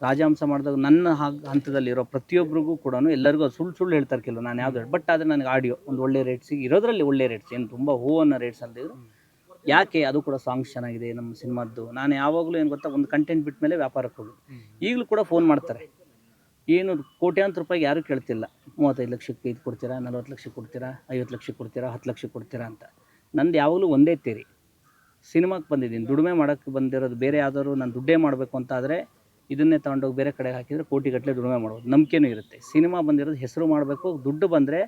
ರಾಜಹಂಸ ಮಾಡಿದಾಗ ನನ್ನ ಹಾಗ್- ಹಂತದಲ್ಲಿರೋ ಪ್ರತಿಯೊಬ್ಬರಿಗೂ ಕೂಡ ಎಲ್ಲರಿಗೂ ಅದು ಸುಳ್ಳು ಸುಳ್ಳು ಹೇಳ್ತಾರೆ ಕೆಲವು ನಾನು ಯಾವ್ದು ಬಟ್ ಆದರೆ ನನಗೆ ಆಡಿಯೋ ಒಂದು ಒಳ್ಳೆ ರೇಟ್ಸಿಗೆ ಇರೋದ್ರಲ್ಲಿ ಒಳ್ಳೆ ರೇಟ್ಸ್ ಏನು ತುಂಬ ಹೂ ಅನ್ನೋ ರೇಟ್ಸ್ ಅಂದಿದ್ರು ಯಾಕೆ ಅದು ಕೂಡ ಸಾಂಗ್ಸ್ ಚೆನ್ನಾಗಿದೆ ನಮ್ಮ ಸಿನಿಮಾದ್ದು? ನಾನು ಯಾವಾಗಲೂ ಏನು ಗೊತ್ತಾ ಒಂದು ಕಂಟೆಂಟ್ ಬಿಟ್ಟ ಮೇಲೆ ವ್ಯಾಪಾರಕ್ಕೆ ಹೋಗಿ ಈಗಲೂ ಕೂಡ ಫೋನ್ ಮಾಡ್ತಾರೆ. ಏನು ಕೋಟ್ಯಾಂತರ ರೂಪಾಯಿಗೆ ಯಾರೂ ಕೇಳ್ತಿಲ್ಲ. ಮೂವತ್ತೈದು ಲಕ್ಷಕ್ಕೆ ಇದು ಕೊಡ್ತೀರಾ ನಲ್ವತ್ತು ಲಕ್ಷಕ್ಕೆ ಕೊಡ್ತೀರಾ ಐವತ್ತು ಲಕ್ಷಕ್ಕೆ ಕೊಡ್ತೀರಾ ಹತ್ತು ಲಕ್ಷಕ್ಕೆ ಕೊಡ್ತೀರಾ ಅಂತ. ನಂದು ಯಾವಾಗಲೂ ಒಂದೇ ತೇರಿ ಸಿನಿಮಾಕ್ಕೆ ಬಂದಿದ್ದೀನಿ. ದುಡಿಮೆ ಮಾಡೋಕ್ಕೆ ಬಂದಿರೋದು ಬೇರೆ ಯಾವ್ದಾದ್ರು ನಾನು ದುಡ್ಡೇ ಮಾಡಬೇಕು ಅಂತಾದರೆ ಇದನ್ನೇ ತಗೊಂಡೋಗಿ ಬೇರೆ ಕಡೆ ಹಾಕಿದರೆ ಕೋಟಿಗಟ್ಟಲೆ ದುಡಿಮೆ ಮಾಡ್ಬೋದು. ನಂಬಿಕೆನೂ ಇರುತ್ತೆ. ಸಿನಿಮಾ ಬಂದಿರೋದು ಹೆಸರು ಮಾಡಬೇಕು, ದುಡ್ಡು ಬಂದರೆ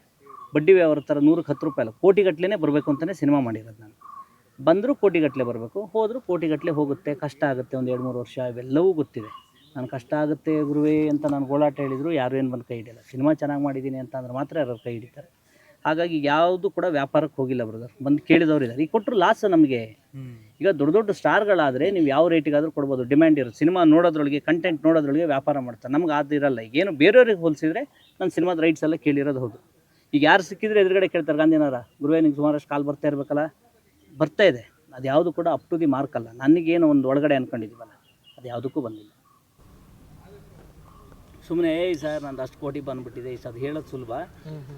ಬಡ್ಡಿ ವ್ಯವಹಾರ ಥರ ನೂರಕ್ಕೆ ಹತ್ತು ರೂಪಾಯಿ ಅಲ್ಲ ಕೋಟಿಗಟ್ಟಲೆ ಬರಬೇಕು ಅಂತಲೇ ಸಿನಿಮಾ ಮಾಡಿರೋದು ನಾನು. ಬಂದರೂ ಕೋಟಿಗಟ್ಟಲೆ ಬರಬೇಕು, ಹೋದರೂ ಕೋಟಿಗಟ್ಟಲೆ ಹೋಗುತ್ತೆ, ಕಷ್ಟ ಆಗುತ್ತೆ, ಒಂದು ಎರಡು ಮೂರು ವರ್ಷ, ಇವೆಲ್ಲವೂ ಗೊತ್ತಿದೆ. ನಾನು ಕಷ್ಟ ಆಗುತ್ತೆ ಗುರುವೇ ಅಂತ ನಾನು ಗೋಳಾಟ ಹೇಳಿದ್ರು ಯಾರು ಏನು ಬಂದು ಕೈ ಹಿಡಿಯಲ್ಲ. ಸಿನಿಮಾ ಚೆನ್ನಾಗಿ ಮಾಡಿದ್ದೀನಿ ಅಂತ ಅಂದ್ರೆ ಮಾತ್ರ ಯಾರು ಕೈ ಹಿಡಿತಾರೆ. ಹಾಗಾಗಿ ಯಾವುದು ಕೂಡ ವ್ಯಾಪಾರಕ್ಕೆ ಹೋಗಿಲ್ಲ ಬ್ರದರ್ ಬಂದು ಕೇಳಿದವ್ರು ಇದ್ದಾರೆ ಈಗ ಕೊಟ್ಟರು ಲಾಸ್ ನಮಗೆ. ಈಗ ದೊಡ್ಡ ದೊಡ್ಡ ಸ್ಟಾರ್ಗಳಾದರೆ ನೀವು ಯಾವ ರೇಟಿಗಾದರೂ ಕೊಡ್ಬೋದು. ಡಿಮ್ಯಾಂಡ್ ಇರುತ್ತೆ. ಸಿನಿಮಾ ನೋಡೋದ್ರೊಳಗೆ ಕಂಟೆಂಟ್ ನೋಡೋದ್ರೊಳಗೆ ವ್ಯಾಪಾರ ಮಾಡ್ತಾರೆ. ನಮ್ಗೆ ಅದು ಇರಲ್ಲ. ಏನು ಬೇರೆಯವ್ರಿಗೆ ಹೋಲಿಸಿದ್ರೆ ನಾನು ಸಿನಿಮಾದ ರೈಟ್ಸ್ ಎಲ್ಲ ಕೇಳಿರೋದು ಹೌದು. ಈಗ ಯಾರು ಸಿಕ್ಕಿದ್ರೆ ಎದುರುಗಡೆ ಕೇಳ್ತಾರೆ ಗಾಂಧಿನಾರ ಗುರುವೇ ನಿಮ್ಗೆ ಸುಮಾರಷ್ಟು ಕಾಲ್ ಬರ್ತಾ ಇರಬೇಕಲ್ಲ? ಬರ್ತಾ ಇದೆ. ಅದು ಯಾವುದು ಕೂಡ ಅಪ್ ಟು ದಿ ಮಾರ್ಕ್ ಅಲ್ಲ. ನನಗೇನು ಒಂದು ಒಳಗಡೆ ಅಂದ್ಕೊಂಡಿದ್ದೀವಲ್ಲ ಅದು ಯಾವುದಕ್ಕೂ ಬಂದಿಲ್ಲ. ಸುಮ್ಮನೆ ಏಯ್ ಸರ್ ನಂದು ಅಷ್ಟು ಕೋಟಿ ಬಂದ್ಬಿಟ್ಟಿದೆ ಈ ಅದು ಹೇಳೋದು ಸುಲಭ.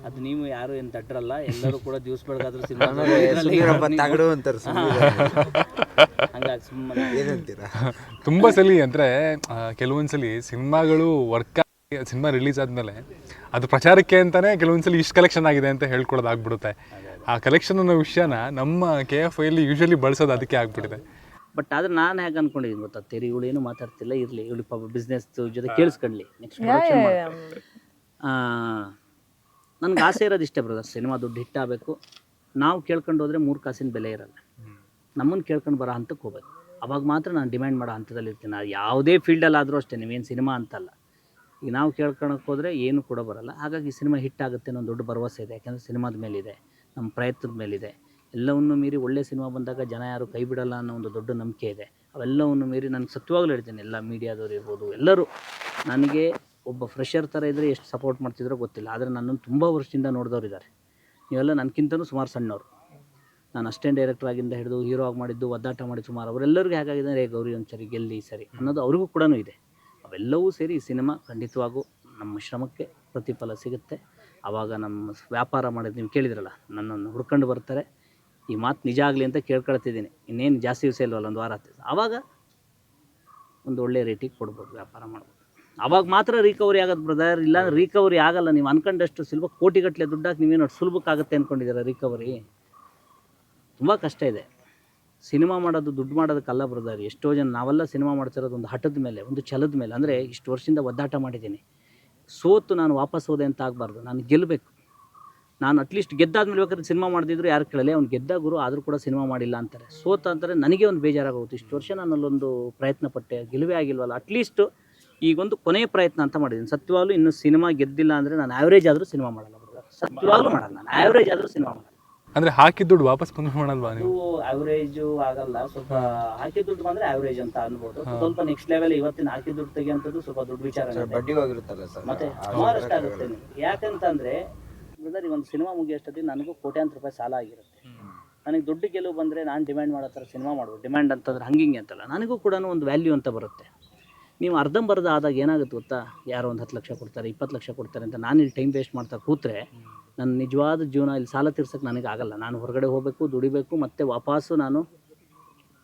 ಅದು ನೀವು ಯಾರು ಏನು ತಟ್ರಲ್ಲ ಎಲ್ಲರೂ ಕೂಡ ದಿವಸ ಬೆಳಗಾದ್ರೂ ಸಿನಿಮಾ. ಹಂಗಾಗಿ ಸುಮ್ಮನೆ. ಏನಂತೀರಾ? ತುಂಬಾ ಸಲಿ ಅಂದ್ರೆ ಕೆಲವೊಂದು ಸಲಿ ಸಿನಿಮಾಗಳು ವರ್ಕ್ ಸಿನಿಮಾ ರಿಲೀಸ್ ಆದ್ಮೇಲೆ ಅದು ಪ್ರಚಾರಕ್ಕೆ ಅಂತಾನೆ ಕೆಲವೊಂದ್ಸಲಿ ಇಷ್ಟು ಕಲೆಕ್ಷನ್ ಆಗಿದೆ ಅಂತ ಹೇಳ್ಕೊಳ್ಳೋದಾಗ್ಬಿಡುತ್ತೆ. ಆ ಕಲೆಕ್ಷನ್ ಅನ್ನೋ ವಿಷಯನ ನಮ್ಮ ಕೆ ಎಫ್ ಐಲಿ ಯೂಶಲಿ ಬಳಸೋದು ಅದಕ್ಕೆ ಆಗ್ಬಿಟ್ಟಿದೆ. ಬಟ್ ಆದ್ರೆ ನಾನು ಹೇಗೆ ಅನ್ಕೊಂಡಿದ್ದೀನಿ ಗೊತ್ತಾ? ತೆರಿ ಇವಳು ಏನು ಮಾತಾಡ್ತಿಲ್ಲ ಇರಲಿ ಇವಳು ಪಾಪ ಬಿಸ್ನೆಸ್ ಜೊತೆ ಕೇಳಿಸ್ಕೊಳ್ಳಿ ನೆಕ್ಸ್ಟ್ ಪ್ರೊಡಕ್ಷನ್ ನನ್ಗೆ ಆಸೆ ಇರೋದು ಇಷ್ಟೇ ಬ್ರದರ್ ಸಿನಿಮಾ ದುಡ್ಡು ಹಿಟ್ಟಾಗಬೇಕು ನಾವು ಕೇಳ್ಕೊಂಡು ಹೋದ್ರೆ ಮೂರು ಕಾಸಿನ ಬೆಲೆ ಇರಲ್ಲ. ನಮ್ಮನ್ನು ಕೇಳ್ಕೊಂಡು ಬರೋ ಹಂತಕ್ಕೆ ಹೋಗ್ಬೇಕು. ಅವಾಗ ಮಾತ್ರ ನಾನು ಡಿಮ್ಯಾಂಡ್ ಮಾಡೋ ಹಂತದಲ್ಲಿ ಇರ್ತೀನಿ. ನಾನು ಯಾವುದೇ ಫೀಲ್ಡಲ್ಲಿ ಆದರೂ ಅಷ್ಟೇ ನೀವೇನು ಸಿನಿಮಾ ಅಂತಲ್ಲ. ಈಗ ನಾವು ಕೇಳ್ಕೊಳಕ್ಕೆ ಹೋದರೆ ಏನು ಕೂಡ ಬರಲ್ಲ. ಹಾಗಾಗಿ ಸಿನಿಮಾ ಹಿಟ್ ಆಗುತ್ತೆ ಅನ್ನೋ ದೊಡ್ಡ ಭರವಸೆ ಇದೆ. ಯಾಕೆಂದರೆ ಸಿನಿಮಾದ ಮೇಲಿದೆ ನಮ್ಮ ಪ್ರಯತ್ನದ ಮೇಲಿದೆ. ಎಲ್ಲವನ್ನು ಮೀರಿ ಒಳ್ಳೆ ಸಿನಿಮಾ ಬಂದಾಗ ಜನ ಯಾರು ಕೈ ಬಿಡಲ್ಲ ಅನ್ನೋ ಒಂದು ದೊಡ್ಡ ನಂಬಿಕೆ ಇದೆ. ಅವೆಲ್ಲವನ್ನು ಮೀರಿ ನಾನು ಸತ್ಯವಾಗಲೂ ಹೇಳ್ತೀನಿ, ಎಲ್ಲ ಮೀಡಿಯಾದವ್ರು ಇರ್ಬೋದು, ಎಲ್ಲರೂ. ನನಗೆ ಒಬ್ಬ ಫ್ರೆಷರ್ ಥರ ಇದ್ದರೆ ಎಷ್ಟು ಸಪೋರ್ಟ್ ಮಾಡ್ತಿದ್ರೋ ಗೊತ್ತಿಲ್ಲ, ಆದರೆ ನನ್ನನ್ನು ತುಂಬ ವರ್ಷದಿಂದ ನೋಡಿದವ್ರು ಇದ್ದಾರೆ ನೀವೆಲ್ಲ ನನಗಿಂತನೂ ಸುಮಾರು ಸಣ್ಣವರು. ನಾನು ಅಷ್ಟೇ ಡೈರೆಕ್ಟರ್ ಆಗಿಂದ ಹಿಡಿದು ಹೀರೋ ಆಗಿ ಮಾಡಿದ್ದು, ಒದ್ದಾಟ ಮಾಡಿ ಸುಮಾರು, ಅವರೆಲ್ಲರಿಗೂ ಹೇಗಾಗಿದೆ ಅಂದರೆ ಗೌರಿ ಒಂದು ಸರಿ ಗೆಲ್ಲಿ ಸರಿ ಅನ್ನೋದು ಅವ್ರಿಗೂ ಕೂಡ ಇದೆ. ಅವೆಲ್ಲವೂ ಸೇರಿ ಈ ಸಿನಿಮಾ ಖಂಡಿತವಾಗೂ ನಮ್ಮ ಶ್ರಮಕ್ಕೆ ಪ್ರತಿಫಲ ಸಿಗುತ್ತೆ. ಆವಾಗ ನಮ್ಮ ವ್ಯಾಪಾರ ಮಾಡೋದು, ನೀವು ಕೇಳಿದ್ರಲ್ಲ, ನನ್ನನ್ನು ಹುಡ್ಕೊಂಡು ಬರ್ತಾರೆ. ಈ ಮಾತು ನಿಜ ಆಗಲಿ ಅಂತ ಕೇಳ್ಕೊಳ್ತಿದ್ದೀನಿ. ಇನ್ನೇನು ಜಾಸ್ತಿ ದಿವಸ ಇಲ್ವಲ್ಲ, ಒಂದು ವಾರ ಆಗ್ತದೆ ಆವಾಗ ಒಂದು ಒಳ್ಳೆ ರೇಟಿಗೆ ಕೊಡ್ಬೋದು, ವ್ಯಾಪಾರ ಮಾಡ್ಬೋದು. ಆವಾಗ ಮಾತ್ರ ರಿಕವರಿ ಆಗೋದು ಬ್ರದರ್ ಇಲ್ಲ ರಿಕವರಿ ಆಗಲ್ಲ. ನೀವು ಅನ್ಕೊಂಡಷ್ಟು ಸುಲಭ ಕೋಟಿಗಟ್ಟಲೆ ದುಡ್ಡಾಕಿ ನೀವೇನು ಸುಲಭಕ್ಕಾಗುತ್ತೆ ಅಂದ್ಕೊಂಡಿದ್ದೀರ ರಿಕವರಿ ತುಂಬ ಕಷ್ಟ ಇದೆ. ಸಿನಿಮಾ ಮಾಡೋದು, ದುಡ್ಡು ಮಾಡೋದಕ್ಕಲ್ಲ ಬ್ರದರ್ ಎಷ್ಟೋ ಜನ ನಾವೆಲ್ಲ ಸಿನಿಮಾ ಮಾಡ್ತಿರೋದು ಒಂದು ಹಠದ ಮೇಲೆ, ಒಂದು ಛಲದ ಮೇಲೆ. ಅಂದರೆ ಇಷ್ಟು ವರ್ಷದಿಂದ ಒದ್ದಾಟ ಮಾಡಿದ್ದೀನಿ. ಸೋತು ನಾನು ವಾಪಸ್ ಹೋದೆ ಅಂತ ಆಗಬಾರ್ದು. ನಾನು ಗೆಲ್ಲಬೇಕು ನಾನು ಅಟ್ಲೀಸ್ಟ್ ಗೆದ್ದಾದ್ಮೇಲೆ ಬೇಕಾದ್ರೆ ಸಿನಿಮಾ ಮಾಡಿದ್ರು ಯಾರು ಕೇಳಲಿ ಅವ್ನು ಗೆದ್ದ ಗುರು ಆದರೂ ಕೂಡ ಸಿನಿಮಾ ಮಾಡಿಲ್ಲ ಅಂತಾರೆ. ಸೋತ ಅಂತಾರೆ ನನಗೆ ಒಂದು ಬೇಜಾರಾಗೋಗುತ್ತೆ. ಇಷ್ಟು ವರ್ಷ ನಾನು ಅಲ್ಲೊಂದು ಪ್ರಯತ್ನ ಪಟ್ಟೆ ಗೆಲುವೆ ಆಗಿಲ್ವಲ್ಲ. ಅಟ್ಲೀಸ್ಟ್ ಈಗೊಂದು ಕೊನೆಯ ಪ್ರಯತ್ನ ಅಂತ ಮಾಡಿದ್ದೀನಿ. ಸತ್ಯವಾಗ್ಲೂ ಇನ್ನು ಸಿನಿಮಾ ಗೆದ್ದಿಲ್ಲ ಅಂದರೆ ನಾನು ಆ್ಯಾವ್ರೇಜ್ ಆದರೂ ಸಿನಿಮಾ ಮಾಡಲ್ಲ ಸತ್ಯವಾಗಲೂ ಮಾಡಲ್ಲ ನಾನು ಆ್ಯಾವ್ರೇಜ್ ಆದರೂ ಸಿನಿಮಾ ಮಾಡಲ್ಲ. ಅಂದ್ರೆ ಹಾಕಿದ ದುಡ್ಡು ವಾಪಸ್ ಬಂದು ಮಾಡಲ್ವಾ ನೀವು? ಅವರೇಜು ಆಗಲ್ಲ. ಸ್ವಲ್ಪ ಹಾಕಿ ದುಡ್ಡು ಬಂದ್ರೆ ಆವರೇಜ್ ಅಂತ ಅನ್ಬೋದು. ಸ್ವಲ್ಪ ನೆಕ್ಸ್ಟ್ ಲೆವೆಲ್ ಇವತ್ತಿನ ಹಾಕಿದ ದುಡ್ಡು ತೆಗೆಯುವಂಥದ್ದು ಸ್ವಲ್ಪ ದುಡ್ಡು ವಿಚಾರ ಸರ್ ಬಡ್ಡಿ ಹೋಗಿರುತ್ತಲ್ಲ ಸರ್? ಮತ್ತೆ ಸುಮಾರಷ್ಟು ಆಗುತ್ತೆ. ಯಾಕಂತಂದ್ರೆ ಬ್ರದರ್ ಈ ಒಂದು ಸಿನಿಮಾ ಮುಗಿಯೋಷ್ಟೊತ್ತಿಗೆ ನನಗೂ ಕೋಟ್ಯಾಂತರ ರೂಪಾಯಿ ಸಾಲ ಆಗಿರುತ್ತೆ. ನನಗೆ ದೊಡ್ಡ ಗೆಲುವು ಬಂದರೆ ನಾನು ಡಿಮ್ಯಾಂಡ್ ಮಾಡೋ ಥರ ಸಿನಿಮಾ ಮಾಡ್ಬೋದು. ಡಿಮ್ಯಾಂಡ್ ಅಂತಂದ್ರೆ ಹಂಗಿಂಗೆ ಅಂತಲ್ಲ ನನಗೂ ಕೂಡ ಒಂದು ವ್ಯಾಲ್ಯೂ ಅಂತ ಬರುತ್ತೆ. ನೀವು ಅರ್ಧಂಬರ್ಧ ಆದಾಗ ಏನಾಗುತ್ತೆ ಗೊತ್ತಾ? ಯಾರೋ ಒಂದು ಹತ್ತು ಲಕ್ಷ ಕೊಡ್ತಾರೆ ಇಪ್ಪತ್ತು ಲಕ್ಷ ಕೊಡ್ತಾರೆ ಅಂತ ನಾನು ಇಲ್ಲಿ ಟೈಮ್ ವೇಸ್ಟ್ ಮಾಡ್ತಾ ಕೂತ್ರೆ ನನ್ನ ನಿಜವಾದ ಜೀವನ ಇಲ್ಲಿ ಸಾಲ ತೀರ್ಸೋಕ್ಕೆ ನನಗೆ ಆಗಲ್ಲ. ನಾನು ಹೊರಗಡೆ ಹೋಗಬೇಕು ದುಡಿಬೇಕು ಮತ್ತೆ ವಾಪಸ್ಸು ನಾನು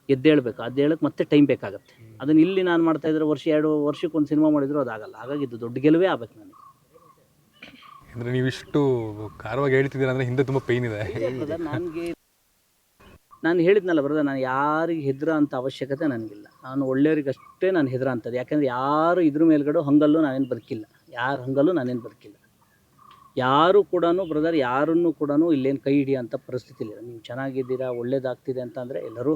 ಎದ್ದೇಳಬೇಕು ಅದೇಳಕ್ಕೆ ಮತ್ತೆ ಟೈಮ್ ಬೇಕಾಗುತ್ತೆ. ಅದನ್ನು ಇಲ್ಲಿ ನಾನು ಮಾಡ್ತಾ ಇದ್ರೆ ವರ್ಷ ಎರಡು ವರ್ಷಕ್ಕೆ ಒಂದು ಸಿನಿಮಾ ಮಾಡಿದ್ರು ಅದಾಗಲ್ಲ ಹಾಗಾಗಿ ಇದು ದೊಡ್ಡ ಗೆಲುವೇ ಆಗಬೇಕು ನನಗೆ. ಅಂದ್ರೆ ನೀವಿಷ್ಟು ಕಾರವಾಗಿ ಹೇಳ್ತಿದ್ದೀರ ಅಂದ್ರೆ ಹಿಂದೆ ತುಂಬಾ ಪೈನ್ ಇದೆ. ನನಗೆ ನಾನು ಹೇಳಿದ್ನಲ್ಲ ಬ್ರದರ್ ನಾನು ಯಾರಿಗೆ ಹೆದ್ರ ಅಂತ ಅವಶ್ಯಕತೆ ನನಗಿಲ್ಲ. ನಾನು ಒಳ್ಳೆಯವ್ರಿಗಷ್ಟೇ ನಾನು ಹೆದ್ರ ಅಂತದ್ದು. ಯಾಕಂದರೆ ಯಾರು ಇದ್ರ ಮೇಲ್ಗಡೆ ಹಂಗಲ್ಲೂ ನಾನೇನು ಬದುಕಿಲ್ಲ. ಯಾರು ಹಂಗಲ್ಲೂ ನಾನೇನು ಬದುಕಿಲ್ಲ. ಯಾರು ಕೂಡ ಬ್ರದರ್ ಯಾರನ್ನು ಕೂಡ ಇಲ್ಲೇನು ಕೈ ಹಿಡಿಯೋಂಥ ಪರಿಸ್ಥಿತಿ ಇಲ್ಲ. ನೀವು ಚೆನ್ನಾಗಿದ್ದೀರಾ, ಒಳ್ಳೇದಾಗ್ತಿದೆ ಅಂತಂದರೆ ಎಲ್ಲರೂ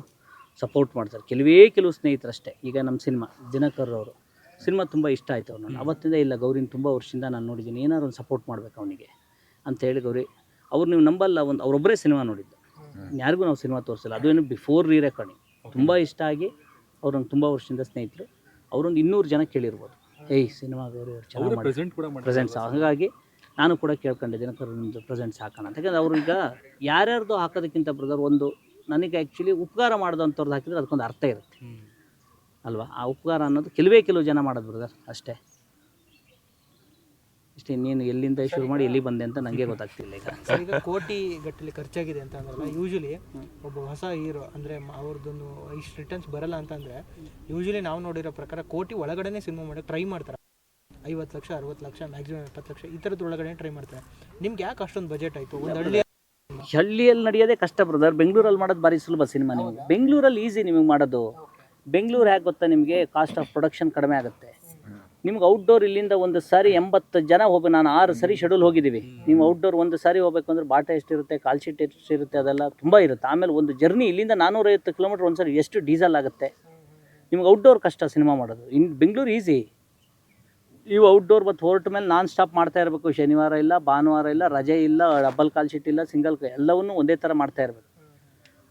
ಸಪೋರ್ಟ್ ಮಾಡ್ತಾರೆ. ಕೆಲವೇ ಕೆಲವು ಸ್ನೇಹಿತರಷ್ಟೇ. ಈಗ ನಮ್ಮ ಸಿನಿಮಾ ದಿನಕರ್ ಅವರು. ಸಿನಿಮಾ ತುಂಬ ಇಷ್ಟ ಆಯಿತು ಅವನು ಅವತ್ತಿಂದ ಇಲ್ಲ ಗೌರಿನ ತುಂಬ ವರ್ಷದಿಂದ ನಾನು ನೋಡಿದ್ದೀನಿ. ಏನಾದ್ರು ಒಂದು ಸಪೋರ್ಟ್ ಮಾಡ್ಬೇಕು ಅವನಿಗೆ ಅಂತ ಹೇಳಿ ಗೌರಿ ಅವ್ರು ನೀವು ನಂಬಲ್ಲ ಒಂದು ಅವರೊಬ್ಬರೇ ಸಿನಿಮಾ ನೋಡಿದ್ದು. ಯಾರಿಗೂ ನಾವು ಸಿನಿಮಾ ತೋರಿಸಿಲ್ಲ. ಅದೇನು ಬಿಫೋರ್ ರೀ ರೆಕಾರ್ಡಿಂಗ್ ತುಂಬ ಇಷ್ಟ ಆಗಿ ಅವ್ರು ನಂಗೆ ತುಂಬ ವರ್ಷದಿಂದ ಸ್ನೇಹಿತರು. ಅವರೊಂದು ಇನ್ನೂರು ಜನ ಕೇಳಿರ್ಬೋದು. ಏಯ್ ಸಿನಿಮಾ ಗೌರಿ ಅವ್ರು ಚೆನ್ನಾಗಿ ಪ್ರೆಸೆಂಟ್ಸ್ ಹಾಗಾಗಿ ನಾನು ಕೂಡ ಕೇಳ್ಕೊಂಡೆ ದಿನಕರ್ ನಿಮ್ಮದು ಪ್ರೆಸೆಂಟ್ಸ್ ಹಾಕೋಣ ಅಂತ. ಯಾಕಂದ್ರೆ ಅವ್ರಿಗೆ ಯಾರ್ಯಾರ್ದು ಹಾಕೋದಕ್ಕಿಂತ ಬ್ರದರ್ ಒಂದು ನನಗೆ ಆ್ಯಕ್ಚುಲಿ ಉಪಕಾರ ಮಾಡಿದಂಥವ್ರದ್ದು ಹಾಕಿದ್ರೆ ಅದಕ್ಕೊಂದು ಅರ್ಥ ಇರುತ್ತೆ. ಅಲ್ವಾ? ಆ ಉಪಕಾರ ಅನ್ನೋದು ಕೆಲವೇ ಕೆಲವು ಜನ ಮಾಡೋದು ಬ್ರದರ್ ಅಷ್ಟೇ. ಇಷ್ಟೇ ನೀನು ಎಲ್ಲಿಂದ ಶುರು ಮಾಡಿ ಎಲ್ಲಿ ಬಂದೆ ಅಂತ ನನಗೆ ಗೊತ್ತಾಗ್ತಿಲ್ಲ ಈಗ. ಸರ್, ಈಗ ಕೋಟಿ ಗಟ್ಟಲೆ ಖರ್ಚಾಗಿದೆ ಅಂತ ಅಂದ್ರಲ್ಲ ಯೂಶಲಿ ಒಬ್ಬ ಹೊಸ ಹೀರೋ ಅಂದರೆ ಅವ್ರದ್ದೊಂದು ಇಷ್ಟು ರಿಟರ್ನ್ಸ್ ಬರಲ್ಲ ಅಂತಂದರೆ ಯೂಶಲಿ ನಾವು ನೋಡಿರೋ ಪ್ರಕಾರ ಕೋಟಿ ಒಳಗಡೆನೇ ಸಿನಿಮಾ ಮಾಡೋಕ್ಕೆ ಟ್ರೈ ಮಾಡ್ತಾರೆ. ಐವತ್ತು ಲಕ್ಷ ಅರವತ್ತು ಲಕ್ಷ ಮ್ಯಾಕ್ಸಿಮಮ್ ಎಪ್ಪತ್ತು ಲಕ್ಷ ಈ ಥರದ್ದು ಒಳಗಡೆ ಟ್ರೈ ಮಾಡ್ತಾರೆ. ನಿಮ್ಗೆ ಯಾಕೆ ಅಷ್ಟೊಂದು ಬಜೆಟ್ ಆಯಿತು? ಒಂದು ಹಳ್ಳಿ ಹಳ್ಳಿಯಲ್ಲಿ ನಡೆಯೋದೇ ಕಷ್ಟ ಬ್ರದರ್ ಬೆಂಗಳೂರಲ್ಲಿ ಮಾಡೋದು ಭಾರಿ ಸುಲಭ ಸಿನಿಮಾ ನಿಮಗೆ ಬೆಂಗಳೂರಲ್ಲಿ ಈಸಿ ನಿಮಗೆ ಮಾಡೋದು. ಬೆಂಗಳೂರು ಹೇಗೆ ಗೊತ್ತಾ ನಿಮಗೆ? ಕಾಸ್ಟ್ ಆಫ್ ಪ್ರೊಡಕ್ಷನ್ ಕಡಿಮೆ ಆಗುತ್ತೆ. ನಿಮ್ಗೆ ಔಟ್ಡೋರ್ ಇಲ್ಲಿಂದ ಒಂದು ಸಾರಿ ಎಂಬತ್ತು ಜನ ಹೋಗಿ, ನಾನು ಆರು ಸರಿ ಶೆಡ್ಯೂಲ್ ಹೋಗಿದ್ದೀವಿ. ನೀವು ಔಟ್ಡೋರ್ ಒಂದು ಸಾರಿ ಹೋಗಬೇಕು ಅಂದ್ರೆ ಬಾಟ ಎಷ್ಟಿರುತ್ತೆ, ಕಾಲ್ ಶೀಟ್ ಎಷ್ಟಿರುತ್ತೆ, ಅದೆಲ್ಲ ತುಂಬ ಇರುತ್ತೆ. ಆಮೇಲೆ ಒಂದು ಜರ್ನಿ ಇಲ್ಲಿಂದ ನಾನ್ನೂರೈವತ್ತು ಕಿಲೋಮೀಟ್ರ್ ಒಂದು ಸಾರಿ ಎಷ್ಟು ಡೀಸೆಲ್ ಆಗುತ್ತೆ? ನಿಮ್ಗೆ ಔಟ್ಡೋರ್ ಕಷ್ಟ ಸಿನಿಮಾ ಮಾಡೋದು. ಇನ್ನು ಬೆಂಗಳೂರು ಈಸಿ ಇವು ಔಟ್ಡೋರ್ ಮತ್ತು ಹೊರಟ ಮೇಲೆ ನಾನ್ ಸ್ಟಾಪ್ ಮಾಡ್ತಾ ಇರಬೇಕು. ಶನಿವಾರ ಇಲ್ಲ, ಭಾನುವಾರ ಇಲ್ಲ, ರಜೆ ಇಲ್ಲ ಡಬಲ್ ಕಾಲ್ ಶೀಟ್ ಇಲ್ಲ ಸಿಂಗಲ್ ಎಲ್ಲವನ್ನೂ ಒಂದೇ ಥರ ಮಾಡ್ತಾ ಇರಬೇಕು.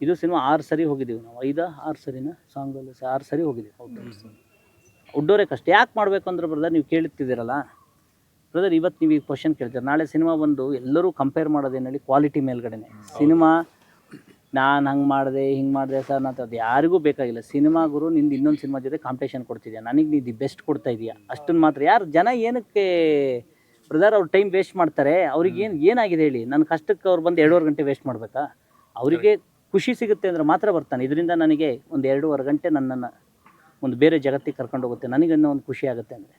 ಇದು ಸಿನಿಮಾ ಆರು ಸರಿ ಹೋಗಿದ್ದೀವಿ ನಾವು. ಐದ, ಆರು ಸರಿನಾ ಸಾಂಗಲ್ಲಿ ಆರು ಸರಿ ಹೋಗಿದ್ದೀವಿ ಔಟ್ಡೋರ್ಸ್ ಔಟ್ಡೋರೇ ಕಷ್ಟ ಯಾಕೆ ಮಾಡಬೇಕು ಅಂದ್ರೆ ಬ್ರದರ್ ನೀವು ಕೇಳುತ್ತಿದ್ದೀರಲ್ಲ ಬ್ರದರ್ ಇವತ್ತು ನೀವು ಈ ಕ್ವಶನ್ ಕೇಳ್ತೀರ. ನಾಳೆ ಸಿನಿಮಾ ಬಂದು ಎಲ್ಲರೂ ಕಂಪೇರ್ ಮಾಡೋದೇನಲ್ಲಿ ಕ್ವಾಲಿಟಿ ಮೇಲ್ಗಡೆನೆ. ಸಿನಿಮಾ ನಾನು ಹಂಗೆ ಮಾಡಿದೆ, ಹಿಂಗೆ ಮಾಡಿದೆ ಸರ್ ನಾನು ಅದು ಯಾರಿಗೂ ಬೇಕಾಗಿಲ್ಲ. ಸಿನಿಮಾ ಗುರು ನಿಂದು ಇನ್ನೊಂದು ಸಿನಿಮಾ ಜೊತೆ ಕಾಂಪಿಟೇಷನ್ ಕೊಡ್ತಿದ್ಯಾ? ನನಗೆ ನೀ ದಿ ಬೆಸ್ಟ್ ಕೊಡ್ತಾ ಇದೆಯಾ? ಅಷ್ಟನ್ನು ಮಾತ್ರ. ಯಾರು ಜನ ಏನಕ್ಕೆ ಬ್ರದರ್ ಅವ್ರು ಟೈಮ್ ವೇಸ್ಟ್ ಮಾಡ್ತಾರೆ? ಅವ್ರಿಗೆ ಏನು ಏನಾಗಿದೆ ಹೇಳಿ? ನನ್ನ ಕಷ್ಟಕ್ಕೆ ಅವ್ರು ಬಂದು ಎರಡೂವರೆ ಗಂಟೆ ವೇಸ್ಟ್ ಮಾಡಬೇಕಾ? ಅವರಿಗೆ ಖುಷಿ ಸಿಗುತ್ತೆ ಅಂದ್ರೆ ಮಾತ್ರ ಬರ್ತಾನೆ. ಇದರಿಂದ ನನಗೆ ಒಂದು ಎರಡೂವರೆ ಗಂಟೆ ನನ್ನನ್ನು ಒಂದು ಬೇರೆ ಜಗತ್ತಿಗೆ ಕರ್ಕೊಂಡು ಹೋಗುತ್ತೆ. ನನಗಿನ್ನೂ ಒಂದು ಖುಷಿ ಆಗುತ್ತೆ ಅಂದರೆ.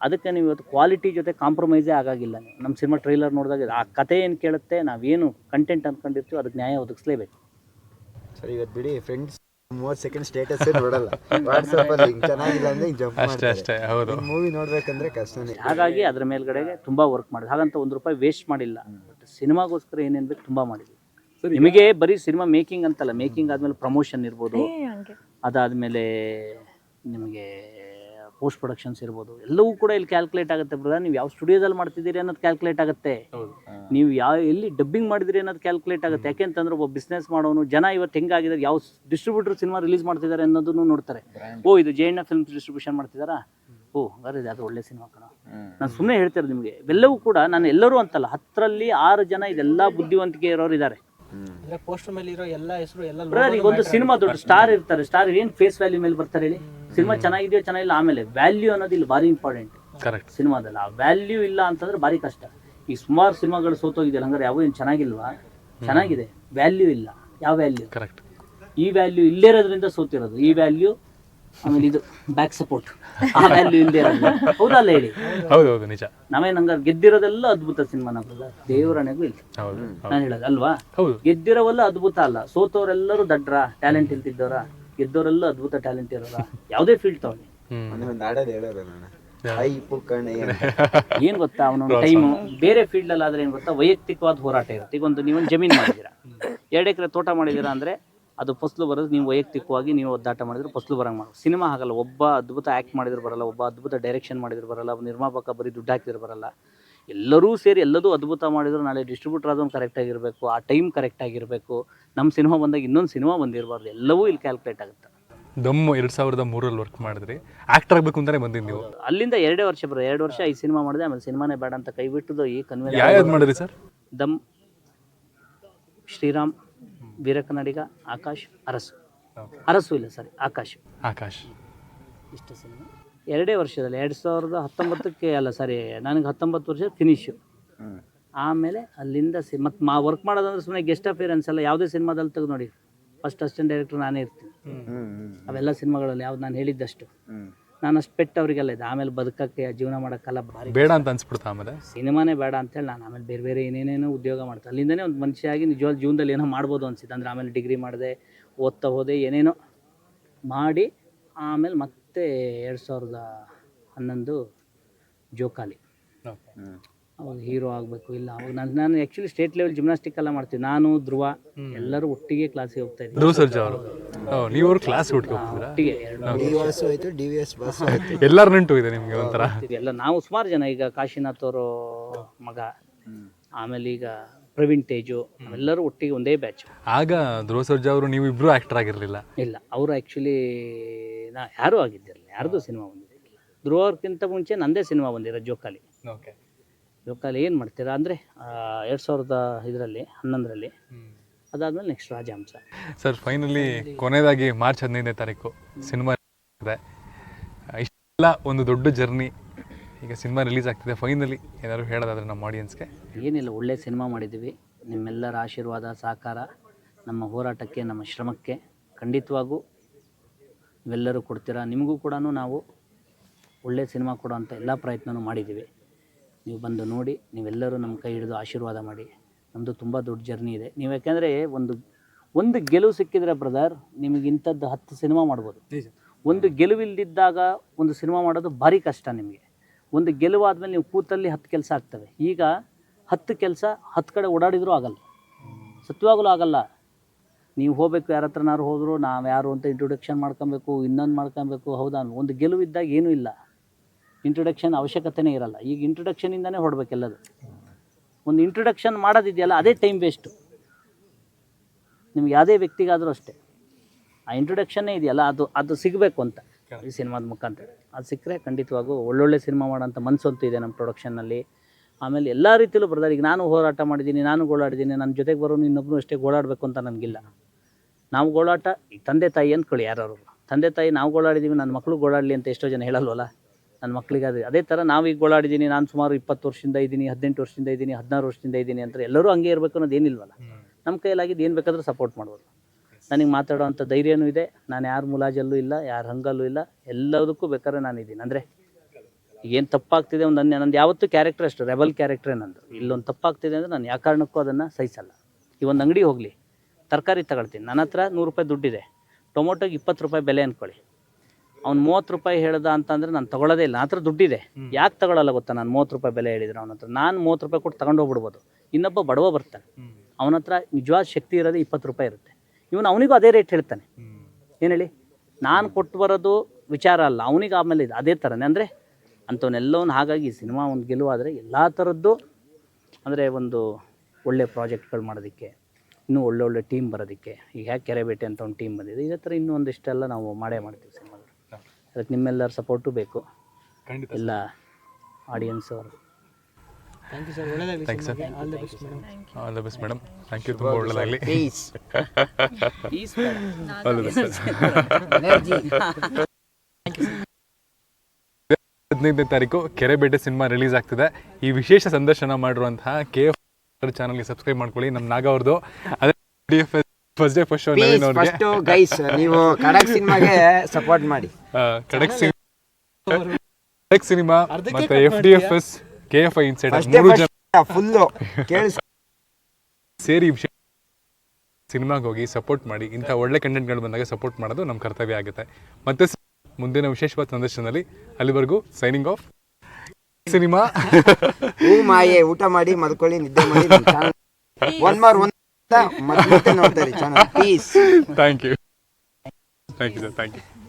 ಅದಕ್ಕೆ ನೀವು ಇವತ್ತು ಕ್ವಾಲಿಟಿ ಜೊತೆ ಕಾಂಪ್ರಮೈಸೇ ಆಗಾಗಿಲ್ಲ ನೀವು. ನಮ್ಮ ಸಿನಿಮಾ ಟ್ರೈಲರ್ ನೋಡಿದಾಗ ಆ ಕತೆ ಏನು ಕೇಳುತ್ತೆ ನಾವೇನು ಕಂಟೆಂಟ್ ಅಂದ್ಕೊಂಡಿರ್ತೀವಿ ಅದಕ್ಕೆ ನ್ಯಾಯ ಒದಗಿಸ್ಲೇಬೇಕು. ಸರ್ ಇವತ್ತು ಬಿಡಿ ಫ್ರೆಂಡ್ಸ್ ಮೂವತ್ತು ಸೆಕೆಂಡ್ ಸ್ಟೇಟಸ್ ನೋಡಲ್ಲ. ವಾಟ್ಸಪ್ಪಲ್ಲಿ ಹಿಂಗೆ ಹಿಂಗ್ ಚೆನ್ನಾಗಿಲ್ಲ ಅಂದರೆ ಹಿಂಗೆ ಜಂಪ್ ಅಷ್ಟೇ ಅಷ್ಟೇ ಹೌದು. ಮೂವಿ ನೋಡಬೇಕಂದ್ರೆ ಕಷ್ಟನೇ. ಹಾಗಾಗಿ ಅದರ ಮೇಲ್ಗಡೆಗೆ ತುಂಬ ವರ್ಕ್ ಮಾಡಿದೆ ಹಾಗಂತ ಒಂದು ರೂಪಾಯಿ ವೇಸ್ಟ್ ಮಾಡಿಲ್ಲ. ಬಟ್ ಸಿನಿಮಾಗೋಸ್ಕರ ಏನೇನು ಬೇಕು ತುಂಬ ಮಾಡಿದ್ವಿ. ನಿಮಗೆ ಬರೀ ಸಿನಿಮಾ ಮೇಕಿಂಗ್ ಅಂತಲ್ಲ ಮೇಕಿಂಗ್ ಆದ್ಮೇಲೆ ಪ್ರಮೋಷನ್ ಇರ್ಬೋದು ಅದಾದ್ಮೇಲೆ ನಿಮಗೆ ಪೋಸ್ಟ್ ಪ್ರೊಡಕ್ಷನ್ಸ್ ಇರ್ಬೋದು ಎಲ್ಲವೂ ಕೂಡ ಇಲ್ಲಿ ಕ್ಯಾಲ್ಕುಲೇಟ್ ಆಗುತ್ತೆ ಬ್ರದರ್ ನೀವು ಯಾವ ಸ್ಟುಡಿಯೋದಲ್ಲಿ ಮಾಡ್ತಿದ್ದೀರಿ ಅನ್ನೋದು ಕ್ಯಾಲ್ಕುಲೇಟ್ ಆಗುತ್ತೆ. ನೀವು ಯಾವ ಎಲ್ಲಿ ಡಬ್ಬಿಂಗ್ ಮಾಡಿದಿರಿ ಅನ್ನೋದು ಕ್ಯಾಲ್ಕುಲೇಟ್ ಆಗುತ್ತೆ. ಯಾಕೆಂತಂದ್ರೆ ಒಬ್ಬ ಬಿಸ್ನೆಸ್ ಮಾಡೋನು ಜನ ಇವತ್ತು ಹೆಂಗಾಗಿದ್ದಾರೆ ಯಾವ ಡಿಸ್ಟ್ರಿಬ್ಯೂಟರ್ ಸಿನಿಮಾ ರಿಲೀಸ್ ಮಾಡ್ತಿದ್ದಾರೆ ಅನ್ನೋದನ್ನು ನೋಡ್ತಾರೆ. ಓ ಇದು J N F films distribution ಮಾಡ್ತಿದ್ದಾರಾ ಓ ಹಂಗಾರೆ ಇದು ಅದು ಒಳ್ಳೆ ಸಿನಿಮಾ ಕಣ. ನಾನು ಸುಮ್ಮನೆ ಹೇಳ್ತಿರೋದು ನಿಮಗೆ ಇವೆಲ್ಲವೂ ಕೂಡ ನಾನು ಎಲ್ಲರೂ ಅಂತಲ್ಲ ಹತ್ತರಲ್ಲಿ ಆರು ಜನ ಇದೆಲ್ಲ ಬುದ್ಧಿವಂತಿಕೆ ಇರೋರು ಇದ್ದಾರೆ ಅಂದ್ರೆ ಪೋಸ್ಟರ್ ಮೇಲೆ ಇರೋ ಎಲ್ಲ ಹೆಸರು ಎಲ್ಲ ಬ್ರದರ್ ಈಗ ಒಂದು ಸಿನಿಮಾ ದೊಡ್ಡ ಸ್ಟಾರ್ ಇರ್ತಾರೆ ಸ್ಟಾರ್ ಏನ್ ಫೇಸ್ ವ್ಯಾಲ್ಯೂ ಮೇಲೆ ಬರ್ತಾರೆ ಹೇಳಿ? ಸಿನಿಮಾ ಚೆನ್ನಾಗಿದೆಯೋ ಚೆನ್ನಾಗಿಲ್ಲ ಆಮೇಲೆ ವ್ಯಾಲ್ಯೂ ಅನ್ನೋದು ಇಲ್ಲಿ ಭಾರಿ ಇಂಪಾರ್ಟೆಂಟ್ ಕರೆಕ್ಟ್ ಸಿನಿಮಾದಲ್ಲಿ ಆ ವ್ಯಾಲ್ಯೂ ಇಲ್ಲ ಅಂತಂದ್ರೆ ಭಾರಿ ಕಷ್ಟ. ಈ ಸುಮಾರು ಸಿನಿಮಾಗಳು ಸೋತೋಗಿದೆಯಲ್ಲ ಹಂಗಾರೆ ಯಾವ ಏನು ಚೆನ್ನಾಗಿಲ್ವಾ? ಚೆನ್ನಾಗಿದೆ. ವ್ಯಾಲ್ಯೂ ಇಲ್ಲ. ಯಾವ ವ್ಯಾಲ್ಯೂ ಕರೆಕ್ಟ್ ಈ ವ್ಯಾಲ್ಯೂ ಇಲ್ಲೇ ಇರೋದ್ರಿಂದ ಸೋತಿರೋದು. ಈ ವ್ಯಾಲ್ಯೂ ಆಮೇಲೆ ಇದು ಬ್ಯಾಕ್ ಸಪೋರ್ಟ್ ಆ ವ್ಯಾಲ್ಯೂ ಇಲ್ಲದೆ ಹೌದಲ್ಲ ಹೇಳಿ? ಹೌದು ಹೌದು ನಿಜ. ನಾವೇನ್ ಹಂಗಾರೆ ಗೆದ್ದಿರೋದೆಲ್ಲ ಅದ್ಭುತ ಸಿನಿಮಾ ನಮ್ಮದು ದೇವರಣೆಗೂ ಇಲ್ಲ. ಹೌದು ನಾನು ಹೇಳೋದು ಅಲ್ವಾ? ಹೌದು. ಗೆದ್ದಿರೋವೆಲ್ಲ ಅದ್ಭುತ ಅಲ್ಲ. ಸೋತವರೆಲ್ಲರೂ ದಡ್ರ ಟ್ಯಾಲೆಂಟ್ ಇಲ್ತಿದ್ದವ್ರ ಗೆದ್ದವರೆಲ್ಲ ಅದ್ಭುತ ಟ್ಯಾಲೆಂಟ್ ಇರೋರ. ಯಾವುದೇ ಫೀಲ್ಡ್ ತಗೊಳ್ಳಿ. ಏನ್ ಗೊತ್ತಾ? ಅವನ ಟೈಮು ಬೇರೆ ಫೀಲ್ಡ್ ಅಲ್ಲಿ ಆದ್ರೆ ಏನ್ ಗೊತ್ತಾ? ವೈಯಕ್ತಿಕವಾದ ಹೋರಾಟ ಇರುತ್ತೆ. ಈಗ ಒಂದು ನೀವೊಂದು ಜಮೀನ್ ಮಾಡಿದೀರಾ ಎರಡು ಎಕರೆ ತೋಟ ಮಾಡಿದೀರಾ ಅಂದ್ರೆ ಅದು ಫಸ್ಲು ಬರೋದು ನೀವು ವೈಯಕ್ತಿಕವಾಗಿ ನೀವು ಒದ್ದಾಟ ಮಾಡಿದ್ರೆ ಫಸ್ಲು ಬರೋಂಗೆ ಮಾಡಿ. ಸಿನಿಮಾ ಆಗಲ್ಲ ಒಬ್ಬ ಅದ್ಭುತ ಆ್ಯಕ್ಟ್ ಮಾಡಿದ್ರೆ ಬರಲ್ಲ ಒಬ್ಬ ಅದ್ಭುತ ಡೈರೆಕ್ಷನ್ ಮಾಡಿದ್ರೆ ಬರಲ್ಲ ಒಬ್ಬ ನಿರ್ಮಾಪಕ ಬರೀ ದುಡ್ಡು ಹಾಕಿದ್ರೆ ಬರಲ್ಲ. ಎಲ್ಲರೂ ಸೇರಿ ಎಲ್ಲದೂ ಅದ್ಭುತ ಮಾಡಿದ್ರು ನಾಳೆ ಡಿಸ್ಟ್ರಿಬ್ಯೂಟರ್ ಆದವ್ನು ಕರೆಕ್ಟ್ ಆಗಿರಬೇಕು ಆ ಟೈಮ್ ಕರೆಕ್ಟ್ ಆಗಿರಬೇಕು. ನಮ್ಮ ಸಿನಿಮಾ ಬಂದಾಗ ಇನ್ನೊಂದು ಸಿನಿಮಾ ಬಂದಿರಬಾರ್ದು ಎಲ್ಲವೂ ಇಲ್ಲಿ ಕ್ಯಾಲ್ಕುಲೇಟ್ ಆಗುತ್ತೆ. ದಮ್ಮು ಎರಡು ಸಾವಿರದ ಮೂರಲ್ಲಿ ವರ್ಕ್ ಮಾಡಿದ್ರಿ. ಆಕ್ಟರ್ ಆಗಬೇಕು ಅಂತಾನೆ ಬಂದಿದ್ದೀವಿ ನೀವು? ಅಲ್ಲಿಂದ ಎರಡೇ ವರ್ಷ ಬರೋ ಎರಡು ವರ್ಷ ಈ ಸಿನಿಮಾ ಮಾಡಿದೆ ಆಮೇಲೆ ಸಿನಿಮಾನೇ ಬೇಡ ಅಂತ ಕೈ ಬಿಟ್ಟದು ಈ ಕನ್ವೆನ್ ಮಾಡಿದ್ರಿ ಸರ್? ದಮ್ ಶ್ರೀರಾಮ್ ವೀರಕನ್ನಡಿಗ ಆಕಾಶ್ ಅರಸು. ಅರಸು ಇಲ್ಲ ಸರಿ ಆಕಾಶ್. ಆಕಾಶ್. ಇಷ್ಟು ಸಿನಿಮಾ ಎರಡೇ ವರ್ಷದಲ್ಲಿ ಎರಡು ಸಾವಿರದ ಹತ್ತೊಂಬತ್ತಕ್ಕೆ ಅಲ್ಲ ಸರಿ ನನಗೆ ಹತ್ತೊಂಬತ್ತು ವರ್ಷ ಫಿನಿಶು ಆಮೇಲೆ ಅಲ್ಲಿಂದ ಸಿ ಮತ್ತು ಮಾ ವರ್ಕ್ ಮಾಡೋದಂದ್ರೆ ಸುಮ್ಮನೆ ಗೆಸ್ಟ್ ಅಪಿಯರೆನ್ಸ್ ಎಲ್ಲ ಯಾವುದೇ ಸಿನಿಮಾದಲ್ಲಿ ತೆಗೆದು ನೋಡಿ. ಫಸ್ಟ್ ಅಸಿಸ್ಟೆಂಟ್ ಡೈರೆಕ್ಟರ್ ನಾನೇ ಇರ್ತೀನಿ. ಅವೆಲ್ಲ ಸಿನಿಮಾಗಳಲ್ಲಿ ಯಾವ್ದು ನಾನು ಹೇಳಿದ್ದಷ್ಟು. ನಾನು ಅಷ್ಟು ಪೆಟ್ಟು ಅವರಿಗೆಲ್ಲ ಇದೆ ಆಮೇಲೆ ಬದುಕಕ್ಕೆ ಜೀವನ ಮಾಡೋಕ್ಕೆಲ್ಲ ಭಾರಿ ಬೇಡ ಅಂತ ಅನ್ಸ್ಬಿಡ್ತಾ ಆಮೇಲೆ? ಸಿನಿಮಾನೇ ಬೇಡ ಅಂತೇಳಿ ನಾನು ಆಮೇಲೆ ಬೇರೆ ಬೇರೆ ಏನೇನೇನೋ ಉದ್ಯೋಗ ಮಾಡ್ತೆ ಅಲ್ಲಿಂದನೇ ಒಂದು ಮನುಷ್ಯಾಗಿ ನಿಜವಾದ ಜೀವನದಲ್ಲಿ ಏನೋ ಮಾಡ್ಬೋದು ಅನ್ಸಿತ್ತು. ಅಂದರೆ ಆಮೇಲೆ ಡಿಗ್ರಿ ಮಾಡಿದೆ ಓದ್ತಾ ಹೋದೆ ಏನೇನೋ ಮಾಡಿ ಆಮೇಲೆ ಮತ್ತೆ ಎರಡು ಸಾವಿರದ ಹನ್ನೊಂದು ಜೋಕಾಲಿ. ಅವಾಗ ಹೀರೋ ಆಗಬೇಕು ಇಲ್ಲ ಅವಾಗ ನಾನು ನಾನು ಆ್ಯಕ್ಚುಲಿ ಸ್ಟೇಟ್ ಲೆವೆಲ್ ಜಿಮ್ನಾಸ್ಟಿಕ್ ಎಲ್ಲ ಮಾಡ್ತೀನಿ ನಾನು ಧ್ರುವ ಎಲ್ಲರೂ ಒಟ್ಟಿಗೆ ಕ್ಲಾಸಿಗೆ ಹೋಗ್ತಾ ಇದ್ವಿ ಧ್ರುವ ಸರ್ಜಾ ಅವರು. ನೀವು ಅವ್ರ ಕ್ಲಾಸ್ ಒಟ್ಟಿಗೆ ಎಲ್ಲರ ನಂಟು ಇದೆ ನಿಮ್ಗೆ ಒಂಥರ? ಎಲ್ಲ ನಾವು ಸುಮಾರು ಜನ ಈಗ ಕಾಶಿನಾಥ್ ಅವರು ಮಗ ಆಮೇಲೆ ಈಗ ಪ್ರವೀಣ್ ತೇಜು ನಾವೆಲ್ಲರೂ ಒಟ್ಟಿಗೆ ಒಂದೇ ಬ್ಯಾಚ್ ಆಗ ಧ್ರುವ ಸರ್ಜಾ ಅವರು ನೀವು ಇಬ್ರು ಆಕ್ಟರ್ ಆಗಿರಲಿಲ್ಲ? ಇಲ್ಲ ಅವರು ಆ್ಯಕ್ಚುಲಿ ನಾ ಯಾರೂ ಆಗಿದ್ದಿರಲಿಲ್ಲ. ಯಾರ್ದು ಸಿನಿಮಾ ಬಂದಿರಲಿಲ್ಲ ಅವ್ರಕ್ಕಿಂತ ಮುಂಚೆ ನಂದೇ ಸಿನಿಮಾ ಬಂದಿರೋ ಜೋಕಾಲಿ. ಓಕೆ ಜೋಕಾಲಿ ಏನು ಮಾಡ್ತೀರಾ ಅಂದರೆ ಎರಡು ಸಾವಿರದ ಇದರಲ್ಲಿ ಹನ್ನೊಂದರಲ್ಲಿ. ಅದಾದಮೇಲೆ ನೆಕ್ಸ್ಟ್ ರಾಜಹಂಸ. ಸರ್ ಫೈನಲಿ ಕೊನೆಯದಾಗಿ ಮಾರ್ಚ್ ಹದಿನೈದನೇ ತಾರೀಕು ಸಿನಿಮಾ ಇದೆ. ಇಷ್ಟೆಲ್ಲ ಒಂದು ದೊಡ್ಡ ಜರ್ನಿ ಈಗ ಸಿನಿಮಾ ರಿಲೀಸ್ ಆಗ್ತಿದೆ. ಫೈನಲಿ ಏನಾದ್ರು ಹೇಳೋದಾದ್ರೆ ನಮ್ಮ ಆಡಿಯನ್ಸ್ಗೆ ಏನಿಲ್ಲ ಒಳ್ಳೆ ಸಿನಿಮಾ ಮಾಡಿದ್ದೀವಿ ನಿಮ್ಮೆಲ್ಲರ ಆಶೀರ್ವಾದ ಸಹಕಾರ ನಮ್ಮ ಹೋರಾಟಕ್ಕೆ ನಮ್ಮ ಶ್ರಮಕ್ಕೆ ಖಂಡಿತವಾಗೂ ನೀವೆಲ್ಲರೂ ಕೊಡ್ತೀರಾ. ನಿಮಗೂ ಕೂಡ ನಾವು ಒಳ್ಳೆ ಸಿನಿಮಾ ಕೊಡೋ ಅಂಥ ಎಲ್ಲ ಪ್ರಯತ್ನವೂ ಮಾಡಿದ್ದೀವಿ ನೀವು ಬಂದು ನೋಡಿ ನೀವೆಲ್ಲರೂ ನಮ್ಮ ಕೈ ಹಿಡಿದು ಆಶೀರ್ವಾದ ಮಾಡಿ. ನಮ್ಮದು ತುಂಬ ದೊಡ್ಡ ಜರ್ನಿ ಇದೆ. ನೀವು ಯಾಕೆಂದರೆ ಒಂದು ಒಂದು ಗೆಲುವು ಸಿಕ್ಕಿದ್ರೆ ಬ್ರದರ್ ನಿಮಗೆ ಇಂಥದ್ದು ಹತ್ತು ಸಿನಿಮಾ ಮಾಡ್ಬೋದು. ಒಂದು ಗೆಲುವಿಲ್ದಿದ್ದಾಗ ಒಂದು ಸಿನಿಮಾ ಮಾಡೋದು ಭಾರಿ ಕಷ್ಟ ನಿಮಗೆ. ಒಂದು ಗೆಲುವಾದ್ಮೇಲೆ ನೀವು ಕೂತಲ್ಲಿ ಹತ್ತು ಕೆಲಸ ಆಗ್ತವೆ. ಈಗ ಹತ್ತು ಕೆಲಸ ಹತ್ತು ಕಡೆ ಓಡಾಡಿದರೂ ಆಗಲ್ಲ. ಸತ್ಯವಾಗಲೂ ಆಗಲ್ಲ. ನೀವು ಹೋಗ್ಬೇಕು ಯಾರ ಹತ್ರನಾರು ಹೋದರೂ ನಾವು ಯಾರು ಅಂತ ಇಂಟ್ರೊಡಕ್ಷನ್ ಮಾಡ್ಕೊಬೇಕು ಇನ್ನೊಂದು ಮಾಡ್ಕೊಬೇಕು ಹೌದಾ? ಒಂದು ಗೆಲುವಿದ್ದಾಗ ಏನೂ ಇಲ್ಲ. ಇಂಟ್ರೊಡಕ್ಷನ್ ಅವಶ್ಯಕತೆನೇ ಇರಲ್ಲ. ಈಗ ಇಂಟ್ರೊಡಕ್ಷನಿಂದನೇ ಹೊಡ್ಬೇಕೆಲ್ಲದು ಒಂದು ಇಂಟ್ರೊಡಕ್ಷನ್ ಮಾಡೋದಿದೆಯಲ್ಲ, ಅದೇ ಟೈಮ್ ವೇಸ್ಟು ನಿಮ್ಗೆ ಯಾವುದೇ ವ್ಯಕ್ತಿಗಾದರೂ ಅಷ್ಟೇ. ಆ ಇಂಟ್ರೊಡಕ್ಷನ್ನೇ ಇದೆಯಲ್ಲ, ಅದು ಅದು ಸಿಗಬೇಕು ಅಂತ. ಈ ಸಿನಿಮಾದ ಮುಖಾಂತರ. ಅದು ಸಿಕ್ಕರೆ ಖಂಡಿತವಾಗೂ ಒಳ್ಳೊಳ್ಳೆ ಸಿನಿಮಾ ಮಾಡೋಂಥ ಮನಸ್ಸಂತೂ ಇದೆ ನಮ್ಮ ಪ್ರೊಡಕ್ಷನ್ನಲ್ಲಿ ಆಮೇಲೆ ಎಲ್ಲ ರೀತಿಯಲ್ಲೂ ಬರ್ತಾರೆ ಈಗ ನಾನು ಹೋರಾಟ ಮಾಡಿದ್ದೀನಿ, ನಾನು ಗೋಳಾಡಿದ್ದೀನಿ, ನನ್ನ ಜೊತೆಗೆ ಬರೋನು ಇನ್ನೊಬ್ಬರು ಅಷ್ಟೇ ಗೋಳಾಡಬೇಕು ಅಂತ ನನಗಿಲ್ಲ. ನಾವು ಗೋಳಾಟ ತಂದೆ ತಾಯಿ ಅಂದ್ಕೊಳ್ಳಿ ಯಾರು ತಂದೆ ತಾಯಿ, ನಾವು ಗೋಳಾಡಿದ್ದೀವಿ ನನ್ನ ಮಕ್ಕಳು ಗೋಳಾಡಲಿ ಅಂತ ಎಷ್ಟೋ ಜನ ಹೇಳಲ್ವಲ್ಲ? ನನ್ನ ಮಕ್ಕಳಿಗೆ ಅದೇ ಅದೇ ಥರ ನಾವೀಗ ಗೋಳಾಡಿದ್ದೀನಿ ನಾನು ಸುಮಾರು ಇಪ್ಪತ್ತು ವರ್ಷದಿಂದ ಇದ್ದೀನಿ ಹದಿನೆಂಟು ವರ್ಷದಿಂದ ಇದ್ದೀನಿ ಹದಿನಾರು ವರ್ಷದಿಂದ ಇದ್ದೀನಿ ಅಂತ ಎಲ್ಲರೂ ಹಂಗೆ ಇರಬೇಕು ಅನ್ನೋದು ಏನಿಲ್ವಲ್ಲ. ನಮ್ಮ ಕೈಯಲ್ಲಾಗಿದ್ದು ಏನು ಬೇಕಾದರೂ ಸಪೋರ್ಟ್ ಮಾಡ್ಬೋದು. ನನಗೆ ಮಾತಾಡೋ ಅಂಥ ಧೈರ್ಯನೂ ಇದೆ ನಾನು ಯಾರು ಮುಲಾಜಲ್ಲೂ ಇಲ್ಲ ಯಾರು ಹಂಗಲ್ಲೂ ಇಲ್ಲ ಎಲ್ಲದಕ್ಕೂ ಬೇಕಾದ್ರೆ ನಾನು ಇದ್ದೀನಿ ಅಂದರೆ ಏನು ತಪ್ಪಾಗ್ತಿದೆ ಒಂದು ನನ್ನ ನಂದು ಯಾವತ್ತೂ ಕ್ಯಾರೆಕ್ಟರ್ ಅಷ್ಟು ರೆಬಲ್ ಕ್ಯಾರೆಕ್ಟ್ರೇ ನಂದು. ಇಲ್ಲೊಂದು ತಪ್ಪಾಗ್ತಿದೆ ಅಂದರೆ ನಾನು ಯಾವ ಕಾರಣಕ್ಕೂ ಅದನ್ನು ಸಹಿಸಲ್ಲ. ಈ ಒಂದು ಅಂಗಡಿ ಹೋಗಲಿ ತರಕಾರಿ ತಗೊಳ್ತೀನಿ. ನನ್ನ ಹತ್ರ ನೂರು ರೂಪಾಯಿ ದುಡ್ಡಿದೆ ಟೊಮೊಟೊಗೆ ಇಪ್ಪತ್ತು ರೂಪಾಯಿ ಬೆಲೆ ಅಂದ್ಕೊಳ್ಳಿ ಅವ್ನು ಮೂವತ್ತು ರೂಪಾಯಿ ಹೇಳ್ದ ಅಂತಂದ್ರೆ ನಾನು ತಗೊಳ್ಳೋದೇ ಇಲ್ಲ. ಹತ್ರ ದುಡ್ಡಿದೆ. ಯಾಕೆ ತಗೊಳ್ಳಲ್ಲ ಗೊತ್ತಾ? ನಾನು ಮೂವತ್ತು ರೂಪಾಯಿ ಬೆಲೆ ಹೇಳಿದ್ರೆ ಅವನ ಹತ್ರ. ನಾನು ಮೂವತ್ತು ರೂಪಾಯಿ ಕೊಟ್ಟು ತಗೊಂಡೋಗ್ಬಿಡ್ಬೋದು ಇನ್ನೊಬ್ಬ ಬಡವ ಬರ್ತಾನೆ. ಅವನ ಹತ್ರ ನಿಜವಾದ ಶಕ್ತಿ ಇರೋದು ಇಪ್ಪತ್ತು ರೂಪಾಯಿ ಇರುತ್ತೆ. ಇವನು ಅವನಿಗೂ ಅದೇ ರೇಟ್ ಹೇಳ್ತಾನೆ. ಏನು ಹೇಳಿ? ನಾನು ಕೊಟ್ಟು ಬರೋದು ವಿಚಾರ ಅಲ್ಲ. ಅವನಿಗೆ ಆಮೇಲೆ ಇದು ಅದೇ ಥರನೇ ಅಂದರೆ ಅಂಥವನ್ನೆಲ್ಲವನ್ನು ಹಾಗಾಗಿ ಸಿನಿಮಾ ಒಂದು ಗೆಲುವಾದರೆ ಎಲ್ಲ ಥರದ್ದು ಅಂದರೆ ಒಂದು ಒಳ್ಳೆ ಪ್ರಾಜೆಕ್ಟ್ಗಳು ಮಾಡೋದಕ್ಕೆ ಇನ್ನೂ ಒಳ್ಳೆ ಒಳ್ಳೆ ಟೀಮ್ ಬರೋದಕ್ಕೆ ಈಗ ಯಾಕೆ ಕೆರೆಬೇಟೆ ಅಂತ ಒಂದು ಟೀಮ್ ಬಂದಿದೆ. ಇದೇ ಥರ ಇನ್ನೂ ಒಂದಿಷ್ಟೆಲ್ಲ ನಾವು ಮಾಡೇ ಮಾಡ್ತೀವಿ ಸಿನಿಮಾದಲ್ಲಿ ಅದಕ್ಕೆ ನಿಮ್ಮೆಲ್ಲರ ಸಪೋರ್ಟು ಬೇಕು. ಖಂಡಿತ ಎಲ್ಲ ಆಡಿಯನ್ಸ್ ಅವರು. ಥ್ಯಾಂಕ್ ಯು ಸರ್ ಒಳ್ಳೆದಾಗಲಿ ಸಿನಿಮಾಗೆ all the best madam all the best madam thank you ತುಂಬ ಒಳ್ಳೆದಾಗಲಿ. ಪೀಸ್ ಆಲ್ ದ ಬೆಸ್ಟ್ ಹದಿನೈದನೇ ತಾರೀಕು ಕೆರೆಬೇಟೆ ಸಿನಿಮಾ ರಿಲೀಸ್ ಆಗ್ತಿದೆ. ಈ ವಿಶೇಷ ಸಂದರ್ಶನ ಮಾಡಿರುವಂತಹ ಕೆ ಎಫ್ ಚಾನಲ್ಗೆ ಸಬ್ಸ್ಕ್ರೈಬ್ ಮಾಡ್ಕೊಳ್ಳಿ. ನಮ್ಮ ನಾಗ ಅವ್ರದ್ದು. ಅದೇ D F S first day first show Naveen ಅವ್ರಿಗೆ ಫಸ್ಟ್ ಗೈಸ್ ನೀವು ಕಡಕ್ ಸಿನಿಮಾಗೆ ಸಪೋರ್ಟ್ ಮಾಡಿ. ಕಡಕ್ ಸಿನಿಮಾ ಕಡಕ್ ಸಿನಿಮಾ ಮತ್ತೆ F D F S K F I inside ಮೂರು ಜನ ಫುಲ್ ಕೇಳಿಸ್ ಸೇರಿ ಸಿನಿಮಾಗೆ ಹೋಗಿ ಸಪೋರ್ಟ್ ಮಾಡಿ ಇಂಥ ಒಳ್ಳೆ ಕಂಟೆಂಟ್ಗಳು ಬಂದಾಗ ಸಪೋರ್ಟ್ ಮಾಡೋದು ನಮ್ಮ ಕರ್ತವ್ಯ ಆಗುತ್ತೆ. ಮತ್ತೆ ಮುಂದಿನ ವಿಶೇಷವಾದ ಸಂದರ್ಶನದಲ್ಲಿ ಅಲ್ಲಿವರೆಗೂ ಸೈನಿಂಗ್ ಆಫ್ ಸಿನಿಮಾ ಹೂ ಮಾಯೆ ಊಟ ಮಾಡಿ ಮಲ್ಕೊಳ್ಳಿ ನಿದ್ದೆ ಮಾಡಿ ಚಾನಲ್ ಒನ್ ಮಾರ್ ಒನ್ ನೋಡ್ತಾ ಇರಿ channel peace thank you thank you sir thank you